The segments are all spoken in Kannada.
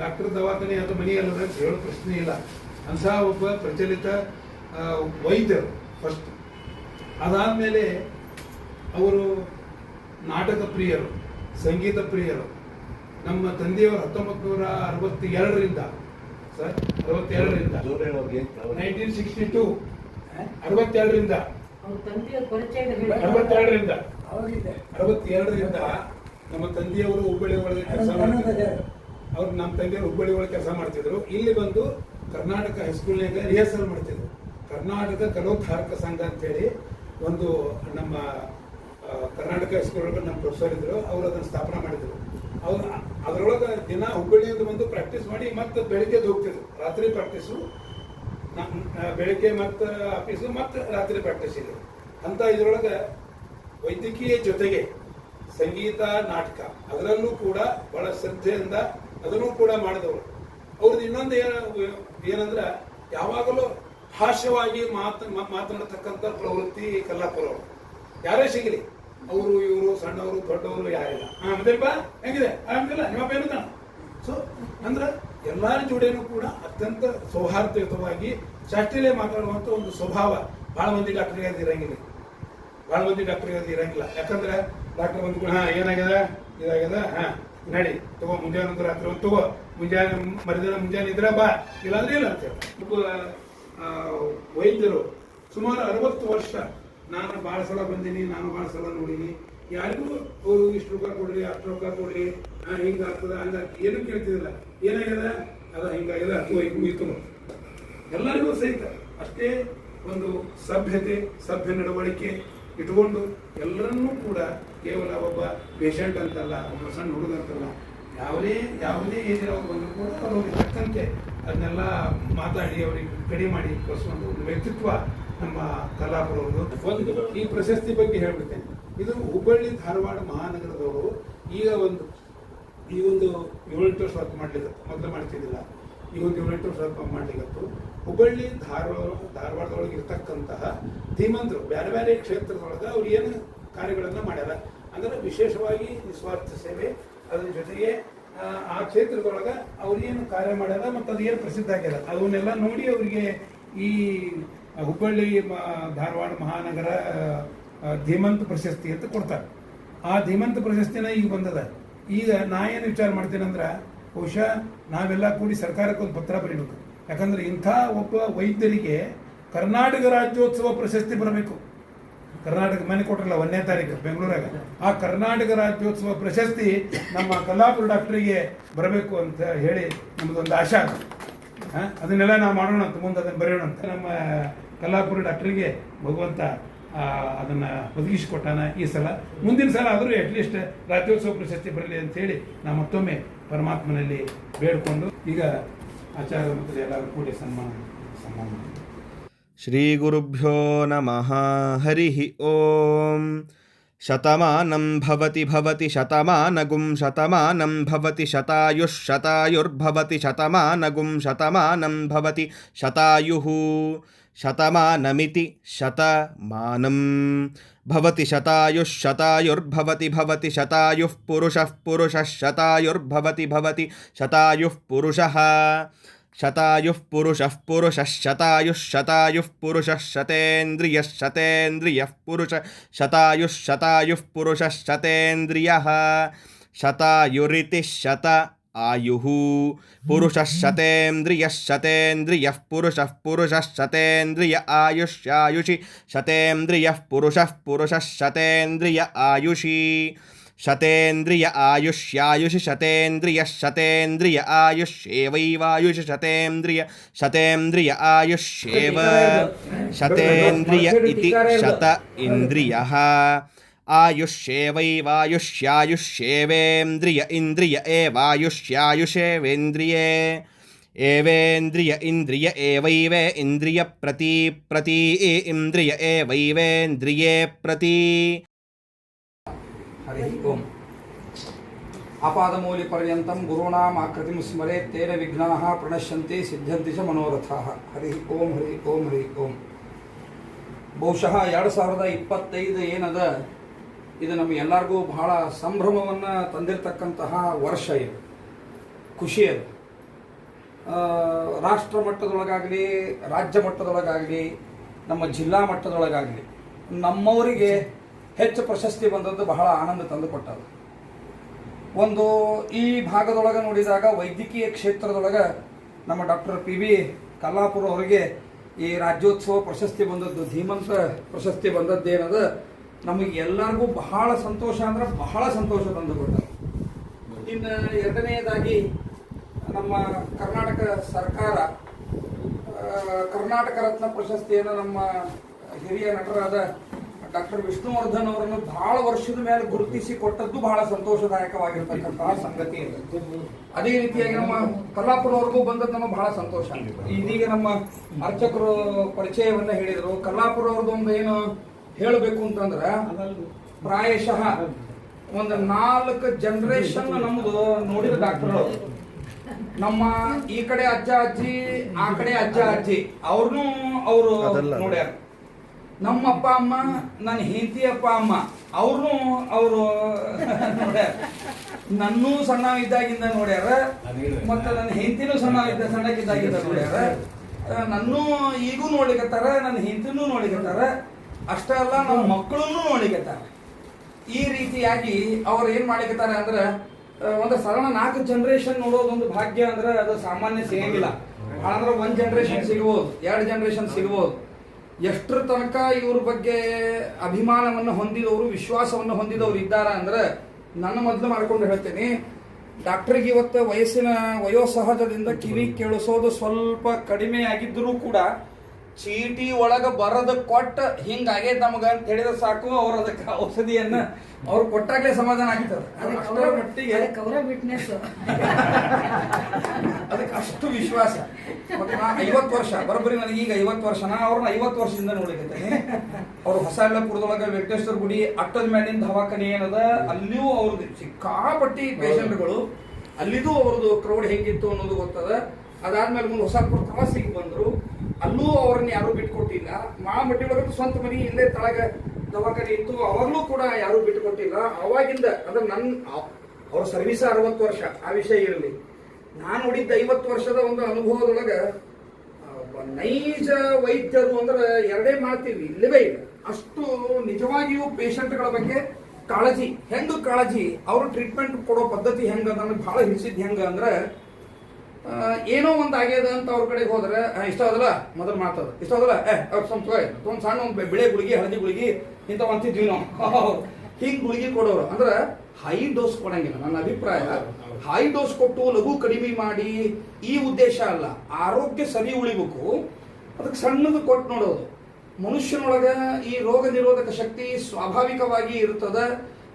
ಡಾಕ್ಟರ್ ದವಾಖಾನೆ ಅಥವಾ ಮನೆ ಅಲ್ಲದ ಅಂತ ಹೇಳೋ ಪ್ರಶ್ನೆ ಇಲ್ಲ. ಅಂಥ ಒಬ್ಬ ಪ್ರಚಲಿತ ವೈದ್ಯರು ಫಸ್ಟ್ ಅದಾದಮೇಲೆ ಅವರು ನಾಟಕ ಪ್ರಿಯರು ಸಂಗೀತ ಪ್ರಿಯರು. ನಮ್ಮ ತಂದೆಯವರು ಹತ್ತೊಂಬತ್ತು ನೂರ ಅರವತ್ತೆರಡರಿಂದ ಸರ್ ಅರವತ್ತೆರಡರಿಂದ ನೈನ್ಟೀನ್ ಸಿಕ್ಸ್ಟಿ ಟೂ ಅರವತ್ತೆರಡರಿಂದ. ಅರವತ್ತೆರಡರಿಂದ ಅರವತ್ತೆರಡರಿಂದ ನಮ್ಮ ತಂದೆಯವರು ಹುಬ್ಬಳ್ಳಿ ಒಳಗೆ ಕೆಲಸ ಮಾಡ್ತಿದ್ರು ಅವ್ರು ನಮ್ಮ ತಂದೆಯವರು ಹುಬ್ಬಳ್ಳಿ ಒಳಗೆ ಕೆಲಸ ಮಾಡ್ತಿದ್ರು. ಇಲ್ಲಿ ಬಂದು ಕರ್ನಾಟಕ ಹೈಸ್ಕೂಲ್ನಾಗ ರಿಹರ್ಸಲ್ ಮಾಡ್ತಿದ್ರು. ಕರ್ನಾಟಕ ಕಲೋದ್ಧಾರಕ ಸಂಘ ಅಂತೇಳಿ ಒಂದು ನಮ್ಮ ಕರ್ನಾಟಕ ಹೈಸ್ಕೂಲ್ ಒಳಗೆ ನಮ್ಮ ಪ್ರೊಫೆಸರ್ ಇದ್ರು. ಅವರು ಅದನ್ನು ಸ್ಥಾಪನೆ ಮಾಡಿದ್ರು. ಅವ್ರು ಅದರೊಳಗೆ ದಿನ ಹುಬ್ಬಳ್ಳಿಯಿಂದ ಬಂದು ಪ್ರಾಕ್ಟೀಸ್ ಮಾಡಿ ಮತ್ತೆ ಬೆಳಿಗ್ಗೆ ಹೋಗ್ತಿದ್ರು. ರಾತ್ರಿ ಪ್ರಾಕ್ಟೀಸು ಬೆಳಿಗ್ಗೆ ಮತ್ತೆ ಆಫೀಸು ಮತ್ತೆ ರಾತ್ರಿ ಪ್ರಾಕ್ಟೀಸ್ ಇದೆ ಅಂತ ಇದ್ರೊಳಗೆ ವೈದ್ಯಕೀಯ ಜೊತೆಗೆ ಸಂಗೀತ, ನಾಟಕ, ಅದರಲ್ಲೂ ಕೂಡ ಬಹಳ ಶ್ರದ್ಧೆಯಿಂದ ಅದನ್ನು ಕೂಡ ಮಾಡಿದವರು. ಅವ್ರದ್ದು ಇನ್ನೊಂದು ಏನ, ಏನಂದ್ರೆ ಯಾವಾಗಲೂ ಹಾಸ್ಯವಾಗಿ ಮಾತು, ಮಾತನಾಡತಕ್ಕಂಥ ಪ್ರವೃತ್ತಿ ಅವರು ಯಾರೇ ಸಿಗಲಿ, ಅವರು, ಇವರು, ಸಣ್ಣವರು, ದೊಡ್ಡವರು ಯಾರಿಲ್ಲ. ಮತ್ತೇನಪ್ಪ ಹೆಂಗಿದೆ? ಆಮೇಲೆ ನಿಮ್ಮಪ್ಪ ಏನು ಕಾಣ ಸೊ ಅಂದ್ರೆ ಎಲ್ಲರ ಜೋಡಿಯೂ ಕೂಡ ಅತ್ಯಂತ ಸೌಹಾರ್ದಯುತವಾಗಿ ಶಾಸ್ತ್ರೀಯ ಮಾತಾಡುವಂತ ಒಂದು ಸ್ವಭಾವ ಭಾಳ ಮಂದಿ ಡಾಕ್ಟರ್ಗೆ ಅದು ಇರಂಗಿಲ್ಲ. ಭಾಳ ಮಂದಿ ಡಾಕ್ಟರ್ಗೆ ಅದು ಇರಂಗಿಲ್ಲ. ಯಾಕಂದ್ರೆ ಡಾಕ್ಟರ್ ಬಂದು ಹಾ ಏನಾಗ್ಯದ ಇದಾಗ್ಯದ ಹಾ. ನಡಿ ತಗೋ ಮುಂಜಾನೆ ಒಂದು ರಾತ್ರಿ ಒಂದು ತಗೋ. ಮುಂಜಾನೆ ಮರಿದಿನ ಮುಂಜಾನೆ ಇದ್ರೆ ಬಾ. ಇಲ್ಲಾಂದ್ರೆ ಇಲ್ಲ ಆ, ವೈದ್ಯರು ಸುಮಾರು ಅರವತ್ತು ವರ್ಷ ನಾನು ಭಾಳ ಸಲ ಬಂದೀನಿ ನಾನು ಭಾಳ ಸಲ ನೋಡೀನಿ. ಯಾರಿಗೂ ಅವರು ಇಷ್ಟು ರೂಪಾಯಿ ಕೊಡ್ರಿ ಅಷ್ಟು ರೂಪಾಯಿ ಕೊಡ್ರಿ ಹಿಂಗಾಗ್ತದೆ ಹಂಗಾಗ್ತದ ಏನು ಕೇಳ್ತಿದಿಲ್ಲ ಏನಾಗ್ಯದ? ಅದ ಹಿಂಗಾಗ್ಯದ ಅಥವಾ ಹಿಂಗಿತ್ತು ಎಲ್ಲರಿಗೂ ಸಹಿತ ಅಷ್ಟೇ ಒಂದು ಸಭ್ಯತೆ ಸಭ್ಯ ನಡವಳಿಕೆ ಇಟ್ಕೊಂಡು ಎಲ್ಲರನ್ನೂ ಕೂಡ ಕೇವಲ ಒಬ್ಬ ಪೇಷಂಟ್ ಅಂತಲ್ಲ, ಒಬ್ಬ ಸಣ್ಣ ಹುಡುಗ ಅಂತಲ್ಲ, ಯಾವುದೇ ಯಾವುದೇ ಏಜಿನವ್ರು ಬಂದರೂ ಕೂಡ ಅವ್ರಿಗೆ ತಕ್ಕಂತೆ ಅದನ್ನೆಲ್ಲ ಮಾತಾಡಿ, ಅವರಿಗೆ ಕಡಿಮೆ ಮಾಡಿ ಕಳಿಸುವಂಥ ಒಂದು ವ್ಯಕ್ತಿತ್ವ ನಮ್ಮ ಕಲಾಪುರವರು ಒಂದು ಈ ಪ್ರಶಸ್ತಿ ಬಗ್ಗೆ ಹೇಳ್ಬಿಡ್ತೇನೆ ಇದು ಹುಬ್ಬಳ್ಳಿ, ಧಾರವಾಡ ಮಹಾನಗರದವರು ಈಗ ಒಂದು, ಈ ಒಂದು ಏಳೆಂಟು ವರ್ಷ ವರ್ಕ್ ಮಾಡ್ಲಿಕ್ಕೆ, ಮೊದಲು ಮಾಡ್ತಿದ್ದಿಲ್ಲ. ಈ ಒಂದು ಏಳೆಂಟು ವರ್ಷ ವರ್ಕ್ ಮಾಡ್ಲಿಕ್ಕತ್ತು. ಹುಬ್ಬಳ್ಳಿ, ಧಾರವಾಡ, ಧಾರವಾಡದೊಳಗೆ ಇರ್ತಕ್ಕಂತಹ ಧೀಮಂತರು ಬೇರೆ ಬೇರೆ ಕ್ಷೇತ್ರದೊಳಗೆ ಅವ್ರು ಏನು ಕಾರ್ಯಗಳನ್ನು ಮಾಡ್ಯಾರ? ಅಂದ್ರೆ ವಿಶೇಷವಾಗಿ ನಿಸ್ವಾರ್ಥ ಸೇವೆ ಅದ್ರ ಜೊತೆಗೆ ಆ, ಕ್ಷೇತ್ರದೊಳಗೆ ಅವ್ರೇನು ಕಾರ್ಯ ಮಾಡ್ಯಾರ ಮತ್ತು ಅದು ಏನು ಪ್ರಸಿದ್ಧ ಆಗ್ಯದ ಅವನ್ನೆಲ್ಲ ನೋಡಿ ಅವರಿಗೆ ಈ ಹುಬ್ಬಳ್ಳಿ ಧಾರವಾಡ ಮಹಾನಗರ ಧೀಮಂತ ಪ್ರಶಸ್ತಿ ಅಂತ ಕೊಡ್ತಾರೆ. ಆ ಧೀಮಂತ ಪ್ರಶಸ್ತಿನ ಈಗ ಬಂದದ. ಈಗ ನಾ ಏನು ವಿಚಾರ ಮಾಡ್ತೀನಿ ಅಂದ್ರೆ ಬಹುಶಃ ನಾವೆಲ್ಲ ಕೂಡಿ ಸರ್ಕಾರಕ್ಕೆ ಒಂದು ಪತ್ರ ಬರೀಬೇಕು. ಯಾಕಂದ್ರೆ ಇಂಥ ಒಬ್ಬ ವೈದ್ಯರಿಗೆ ಕರ್ನಾಟಕ ರಾಜ್ಯೋತ್ಸವ ಪ್ರಶಸ್ತಿ ಬರಬೇಕು. ಕರ್ನಾಟಕ ಮನೆ ಕೊಟ್ರಲ್ಲ ಒಂದನೇ ತಾರೀಕು ಬೆಂಗಳೂರಾಗ ಆ ಕರ್ನಾಟಕ ರಾಜ್ಯೋತ್ಸವ ಪ್ರಶಸ್ತಿ ನಮ್ಮ ಕಲ್ಲಾಪುರ ಡಾಕ್ಟ್ರಿಗೆ ಬರಬೇಕು ಅಂತ ಹೇಳಿ ನಮ್ಮದೊಂದು ಆಶಾ ಅದು. ಅದನ್ನೆಲ್ಲ ನಾವು ಮಾಡೋಣ ಅಂತ, ಮುಂದೆ ಅದನ್ನು ಬರೆಯೋಣ ಅಂತ ನಮ್ಮ ಕಲ್ಲಾಪುರ ಡಾಕ್ಟ್ರಿಗೆ ಭಗವಂತ ಅದನ್ನು ಒದಗಿಸಿಕೊಟ್ಟಾನ ಈ ಸಲ ಮುಂದಿನ ಸಲ ಆದರೂ ಅಟ್ಲೀಸ್ಟ್ ರಾಜ್ಯೋತ್ಸವ ಪ್ರಶಸ್ತಿ ಬರಲಿ ಅಂತ ಹೇಳಿ ನಾವು ಮತ್ತೊಮ್ಮೆ ಪರಮಾತ್ಮನಲ್ಲಿ ಬೇಡಿಕೊಂಡು ಈಗ ಆಚಾರ ಮತ್ತು ಎಲ್ಲರೂ ಕೂಡಿ ಸನ್ಮಾನ ಸನ್ಮಾನ. श्रीगुरुभ्यो नमः। हरिः ॐ शतमानं भवति भवति शतमानगुं, शतमानं भवति शतायुः, शतायुर्भवति शतमानगुं, शतमानं भवति शतायुः। शतमानमिति शतमानं। भवति शतायुः, शतायुर्भवति, भवति शतायुः पुरुषः पुरुषः शतायुर्भवति, भवति शतायुः पुरुषः। శతాయుః పురుషః పురుషः శతాయుः శతాయుः పురుషः శతేంద్రియः శతేంద్రియः పురుష శతాయుः శతాయుः పురుషः శతేంద్రియः శతాయురితి శత ఆయుః పురుషः శతేంద్రియः శతేంద్రియः పురుషः పురుషः శతేంద్రియ ఆయుష్యాయుషి శతేంద్రియः పురుషः పురుషः శతేంద్రియ ఆయుషి శతేంద్రియ ఆయుష్యాయుషి శతేంద్రియ శతేంద్రియ ఆయుష్యేవైవాయుషి శతేంద్రియ శతేంద్రియ ఆయుష్యేవ శతేంద్రియ ఇది శత ఇంద్రియ ఆయుష్యేవైవాయుష్యాయుష్యేవేంద్రియ ఇంద్రియ ఏవాయుష్యాయుషేవేంద్రియే ఏవేంద్రియ ఇంద్రియ ఏవైవే ఇంద్రియ ప్రతి ప్రతి ఇంద్రియ ఏవైవేంద్రియే ప్రతి ಹರಿ ಓಂ ಆಪಾದಮೌಲಿಪರ್ಯಂతం ಗುರುಣಾಂ ಆಕೃತಿಂ ಸ್ಮರೆ ತೇನ ವಿಘ್ನಾಃ ಪ್ರಣಶ್ಯಂತೆ ಸಿದ್ಧಂತಿ ಚ ಮನೋರಥಾಃ. ಹರಿ ಓಂ ಹರಿ ಓಂ ಹರಿ ಓಂ ಬಹುಶಃ ಎರಡು ಸಾವಿರದ ಇಪ್ಪತ್ತೈದು ಏನದ? ಇದು ನಮ್ಮ ಎಲ್ಲರಿಗೂ ಬಹಳ ಸಂಭ್ರಮವನ್ನು ತಂದಿರತಕ್ಕಂತಹ ವರ್ಷ ಇದು. ಖುಷಿ ಅದು. ರಾಷ್ಟ್ರ ಮಟ್ಟದೊಳಗಾಗಲಿ, ರಾಜ್ಯ ಮಟ್ಟದೊಳಗಾಗಲಿ, ನಮ್ಮ ಜಿಲ್ಲಾ ಮಟ್ಟದೊಳಗಾಗಲಿ, ನಮ್ಮವರಿಗೆ ಹೆಚ್ಚು ಪ್ರಶಸ್ತಿ ಬಂದದ್ದು ಬಹಳ ಆನಂದ ತಂದುಕೊಟ್ಟದು ಒಂದು ಈ ಭಾಗದೊಳಗೆ ನೋಡಿದಾಗ ವೈದ್ಯಕೀಯ ಕ್ಷೇತ್ರದೊಳಗೆ ನಮ್ಮ ಡಾಕ್ಟರ್ ಪಿ ವಿ ಕಲ್ಲಾಪುರ ಅವರಿಗೆ ಈ ರಾಜ್ಯೋತ್ಸವ ಪ್ರಶಸ್ತಿ ಬಂದದ್ದು, ಧೀಮಂತ ಪ್ರಶಸ್ತಿ ಬಂದದ್ದೇನದ ನಮಗೆ ಎಲ್ಲರಿಗೂ ಬಹಳ ಸಂತೋಷ ಅಂದ್ರೆ ಬಹಳ ಸಂತೋಷ ತಂದುಕೊಟ್ಟ ಇನ್ನು ಎರಡನೆಯದಾಗಿ ನಮ್ಮ ಕರ್ನಾಟಕ ಸರ್ಕಾರ ಕರ್ನಾಟಕ ರತ್ನ ಪ್ರಶಸ್ತಿಯನ್ನು ನಮ್ಮ ಹಿರಿಯ ನಟರಾದ ಡಾಕ್ಟರ್ ವಿಷ್ಣುವರ್ಧನ್ ಅವರನ್ನು ಬಹಳ ವರ್ಷದ ಮೇಲೆ ಗುರುತಿಸಿ ಕೊಟ್ಟದ್ದು ಬಹಳ ಸಂತೋಷದಾಯಕವಾಗಿರ್ತಕ್ಕಂತಹ ಸಂಗತಿ ಅದೇ. ರೀತಿಯಾಗಿ ನಮ್ಮ ಕಲ್ಲಾಪುರವರೆಗೂ ಬಂದದ್ದು ನಮಗೆ ಬಹಳ ಸಂತೋಷ. ಇದೀಗ ನಮ್ಮ ಅರ್ಚಕರು ಪರಿಚಯವನ್ನ ಹೇಳಿದರು. ಕಲ್ಲಾಪುರವ್ರದ್ದು ಒಂದು ಏನು ಹೇಳಬೇಕು ಅಂತಂದ್ರೆ ಪ್ರಾಯಶಃ ಒಂದು ನಾಲ್ಕು ಜನರೇಷನ್ ನಮ್ದು ನೋಡಿದ ಡಾಕ್ಟರ್ ನಮ್ಮ ಈ ಕಡೆ ಅಜ್ಜ ಅಜ್ಜಿ ಆ ಕಡೆ ಅಜ್ಜ ಅಜ್ಜಿ. ಅವ್ರನ್ನೂ ಅವರು. ನೋಡ್ಯಾರ. ನಮ್ಮ ಅಪ್ಪ ಅಮ್ಮ ನನ್ನ ಹೆಂಡತಿ ಅಪ್ಪ ಅಮ್ಮ ಅವ್ರು ಅವರು ನನ್ನೂ ಸಣ್ಣ ಇದ್ದಾಗಿಂದ ನೋಡ್ಯಾರ, ಮತ್ತೆ ನನ್ನ ಹೆಂಡತಿನೂ ಸಣ್ಣ ಇದ್ದ ಸಣ್ಣಕ್ಕಿದ್ದಾಗಿಂದ ನೋಡ್ಯಾರ ನನ್ನೂ ಈಗೂ ನೋಡ್ಲಿಕತ್ತಾರ ನನ್ನ ಹೆಂಡತಿನೂ ನೋಡ್ಲಿಕತ್ತಾರ. ಅಷ್ಟೇ ಅಲ್ಲ ನಮ್ಮ ಮಕ್ಕಳನ್ನು ನೋಡ್ಲಿಕತ್ತಾರ. ಈ ರೀತಿಯಾಗಿ ಅವ್ರು ಏನ್ ಮಾಡ್ಲಿಕತ್ತಾರ ಅಂದ್ರೆ ಒಂದು ಸರಳ ನಾಲ್ಕು ಜನರೇಷನ್ ನೋಡೋದೊಂದು ಭಾಗ್ಯ ಅಂದ್ರೆ ಅದು ಸಾಮಾನ್ಯ ಸಿಗಂಗಿಲ್ಲ ಅಂದ್ರೆ ಒಂದ್ ಜನರೇಷನ್ ಸಿಗ್ಬೋದು, ಎರಡು ಜನರೇಷನ್ ಸಿಗ್ಬೋದು. ಎಷ್ಟರ ತನಕ ಇವ್ರ ಬಗ್ಗೆ ಅಭಿಮಾನವನ್ನು ಹೊಂದಿದವರು, ವಿಶ್ವಾಸವನ್ನು ಹೊಂದಿದವರು ಇದ್ದಾರ ಅಂದ್ರೆ ನನ್ನ ಮೊದಲು ಮಾಡ್ಕೊಂಡು ಹೇಳ್ತೇನೆ, ಡಾಕ್ಟರ್ಗೆ ಇವತ್ತು ವಯಸ್ಸಿನ ವಯೋಸಹಜದಿಂದ ಕಿವಿ ಕೇಳಿಸೋದು ಸ್ವಲ್ಪ ಕಡಿಮೆ ಆಗಿದ್ದರೂ ಕೂಡ ಚೀಟಿ ಒಳಗ ಬರದ ಕೊಟ್ಟ ಹಿಂಗಾಗೈತೆ ನಮಗ ಅಂತ ಹೇಳಿದ್ರೆ ಸಾಕು ಅವ್ರ ಅದಕ್ಕೆ ಔಷಧಿಯನ್ನ ಅವ್ರು ಕೊಟ್ಟಾಗ್ಲೇ ಸಮಾಧಾನ ಆಗ್ತದೆ. ಮಟ್ಟಿಗೆ ಅದಕ್ಕೆ ಅವರ ವಿಟ್ನೆಸ್ ಅದಕ್ಕೆ ಅಷ್ಟು ವಿಶ್ವಾಸ. ಐವತ್ತು ವರ್ಷ ಬರೋಬ್ಬರಿ ನನಗೆ ಈಗ ಐವತ್ತು ವರ್ಷ ನಾ ಅವ್ರನ್ನ ಐವತ್ತು ವರ್ಷದಿಂದ ನೋಡಿಕತ್ತೇನೆ ಅವ್ರು ಹೊಸ ಎಲ್ಲಪುರದೊಳಗ ವೆಂಕಟೇಶ್ವರ ಗುಡಿ ಅಟ್ಟದ ಮೇಲಿನ ದವಾಖಾನೆ ಏನದ ಅಲ್ಲಿಯೂ ಅವ್ರದ್ದು ಸಿಕ್ಕಾಪಟ್ಟಿ ಪೇಷಂಟ್ಗಳು ಅಲ್ಲಿದೂ ಅವ್ರದ್ದು ಕ್ರೌಡ್ ಹೇಗಿತ್ತು ಅನ್ನೋದು ಗೊತ್ತದ. ಅದಾದ್ಮೇಲೆ ಮುಂದೆ ಹೊಸಪುರ ಪ್ರವಾಸಿಗೆ ಬಂದ್ರು. ಅಲ್ಲೂ ಅವ್ರನ್ನ ಯಾರು ಬಿಟ್ಕೊಟ್ಟಿಲ್ಲ. ಮಾಮಟ್ಟಿ ಒಳಗ ಸ್ವಂತ ಮನಿ ಇಲ್ಲೇ ತಳಗ ದವಾಖಾನೆ ಇತ್ತು. ಅವಾಗ್ಲೂ ಕೂಡ ಯಾರು ಬಿಟ್ಕೊಟ್ಟಿಲ್ಲ. ಅವಾಗಿಂದ ಅಂದ್ರೆ ನನ್ನ ಅವ್ರ ಸರ್ವಿಸ್ ಅರವತ್ತು ವರ್ಷ ಆ ವಿಷಯ ಇರಲಿ. ನಾನು ನೋಡಿದ್ದ ಐವತ್ತು ವರ್ಷದ ಒಂದು ಅನುಭವದೊಳಗ ನೈಜ ವೈದ್ಯರು ಅಂದ್ರೆ ಎರಡೇ ಮಾಡ್ತೀವಿ ಇಲ್ಲವೇ ಇಲ್ಲ. ಅಷ್ಟು ನಿಜವಾಗಿಯೂ ಪೇಷಂಟ್ಗಳ ಬಗ್ಗೆ ಕಾಳಜಿ. ಹೆಂಗ ಕಾಳಜಿ? ಅವ್ರ ಟ್ರೀಟ್ಮೆಂಟ್ ಕೊಡೋ ಪದ್ಧತಿ ಹೆಂಗ ನನಗೆ ಬಹಳ ಹಿಡಿಸಿದ್ ಹೆಂಗ ಅಂದ್ರೆ ಏನೋ ಒಂದು ಆಗ್ಯದ ಅಂತ ಅವ್ರ ಕಡೆಗೆ ಹೋದ್ರೆ ಇಷ್ಟ ಅದಲ್ಲ ಮೊದಲು ಮಾತದ ಇಷ್ಟ ಅದಲ್ಲ ಏ, ಅವ್ರ ಸ್ವಲ್ಪ ಒಂದು ಸಣ್ಣ ಒಂದು ಬಿಳೆ ಗುಳಿಗೆ, ಹಳದಿ ಗುಳಿಗೆ ಇಂಥ ಅಂತಿದ್ವಿ ನಾವು. ಹಿಂಗ್ ಗುಳಿಗೆ ಕೊಡೋರು. ಅಂದ್ರೆ ಹೈ ಡೋಸ್ ಕೊಡಂಗಿಲ್ಲ, ನನ್ನ ಅಭಿಪ್ರಾಯ. ಹೈ ಡೋಸ್ ಕೊಟ್ಟು ಲಘು ಕಡಿಮೆ ಮಾಡಿ ಈ ಉದ್ದೇಶ ಅಲ್ಲ. ಆರೋಗ್ಯ ಸರಿ ಉಳಿಬೇಕು. ಅದಕ್ಕೆ ಸಣ್ಣದು ಕೊಟ್ಟು ನೋಡೋದು. ಮನುಷ್ಯನೊಳಗ ಈ ರೋಗ ನಿರೋಧಕ ಶಕ್ತಿ ಸ್ವಾಭಾವಿಕವಾಗಿ ಇರುತ್ತದೆ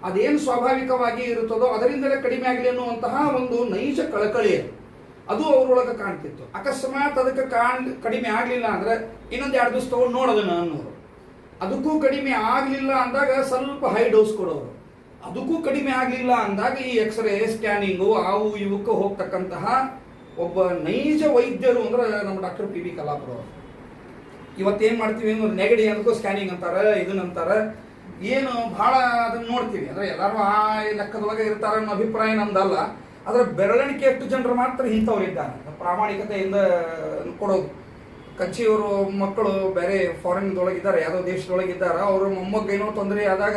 ಅದೇನು ಸ್ವಾಭಾವಿಕವಾಗಿ ಇರುತ್ತದೋ ಅದರಿಂದಲೇ ಕಡಿಮೆ ಆಗಲಿ ಅನ್ನುವಂತಹ ಒಂದು ನೈಜ ಕಳಕಳಿ ಅದು. ಅವರೊಳಗೆ ಕಾಣ್ತಿತ್ತು. ಅಕಸ್ಮಾತ್ ಅದಕ್ಕೆ ಕಾಣ್, ಕಡಿಮೆ ಆಗಲಿಲ್ಲ ಅಂದ್ರೆ ಇನ್ನೊಂದು ಎರಡು ದಿವಸ ತಗೊಂಡು ನೋಡೋದನ್ನ ಅನ್ನೋರು. ಅದಕ್ಕೂ ಕಡಿಮೆ ಆಗಲಿಲ್ಲ ಅಂದಾಗ ಸ್ವಲ್ಪ ಹೈ ಡೋಸ್ ಕೊಡೋರು. ಅದಕ್ಕೂ ಕಡಿಮೆ ಆಗಲಿಲ್ಲ ಅಂದಾಗ ಈ ಎಕ್ಸ್ರೇ ಸ್ಕ್ಯಾನಿಂಗು ಅವು ಇವಕ್ಕೆ ಹೋಗ್ತಕ್ಕಂತಹ ಒಬ್ಬ ನೈಜ ವೈದ್ಯರು ಅಂದ್ರೆ ನಮ್ಮ ಡಾಕ್ಟರ್ ಪಿ ಬಿ ಕಲಾಪುರ ಅವರು. ಇವತ್ತೇನ್ ಮಾಡ್ತೀವಿ ಅಂದ್ರೆ ನೆಗಡಿ ಅದಕ್ಕೂ ಸ್ಕ್ಯಾನಿಂಗ್ ಅಂತಾರೆ ಇದನ್ನ ಅಂತಾರ. ಏನು ಬಹಳ ಅದನ್ನ ನೋಡ್ತೀವಿ. ಅಂದ್ರೆ ಎಲ್ಲರೂ ಆ ಲೆಕ್ಕದೊಳಗೆ ಇರ್ತಾರ ಅನ್ನೋ ಅಭಿಪ್ರಾಯ ನಮ್ದಲ್ಲ. ಆದ್ರೆ ಬೆರಳಿಕೆ ಎಷ್ಟು ಜನರು ಮಾತ್ರ ಇಂಥವ್ರು ಇದ್ದಾರೆ. ಪ್ರಾಮಾಣಿಕತೆಯಿಂದ ಕೊಡೋದು. ಕಚ್ಚಿಯವರು ಮಕ್ಕಳು ಬೇರೆ ಫಾರಿನ್ದೊಳಗಿದ್ದಾರೆ ಯಾವುದೋ ದೇಶದೊಳಗಿದ್ದಾರೆ ಅವರು ಮೊಮ್ಮಗ ಏನೋ ತೊಂದರೆ ಆದಾಗ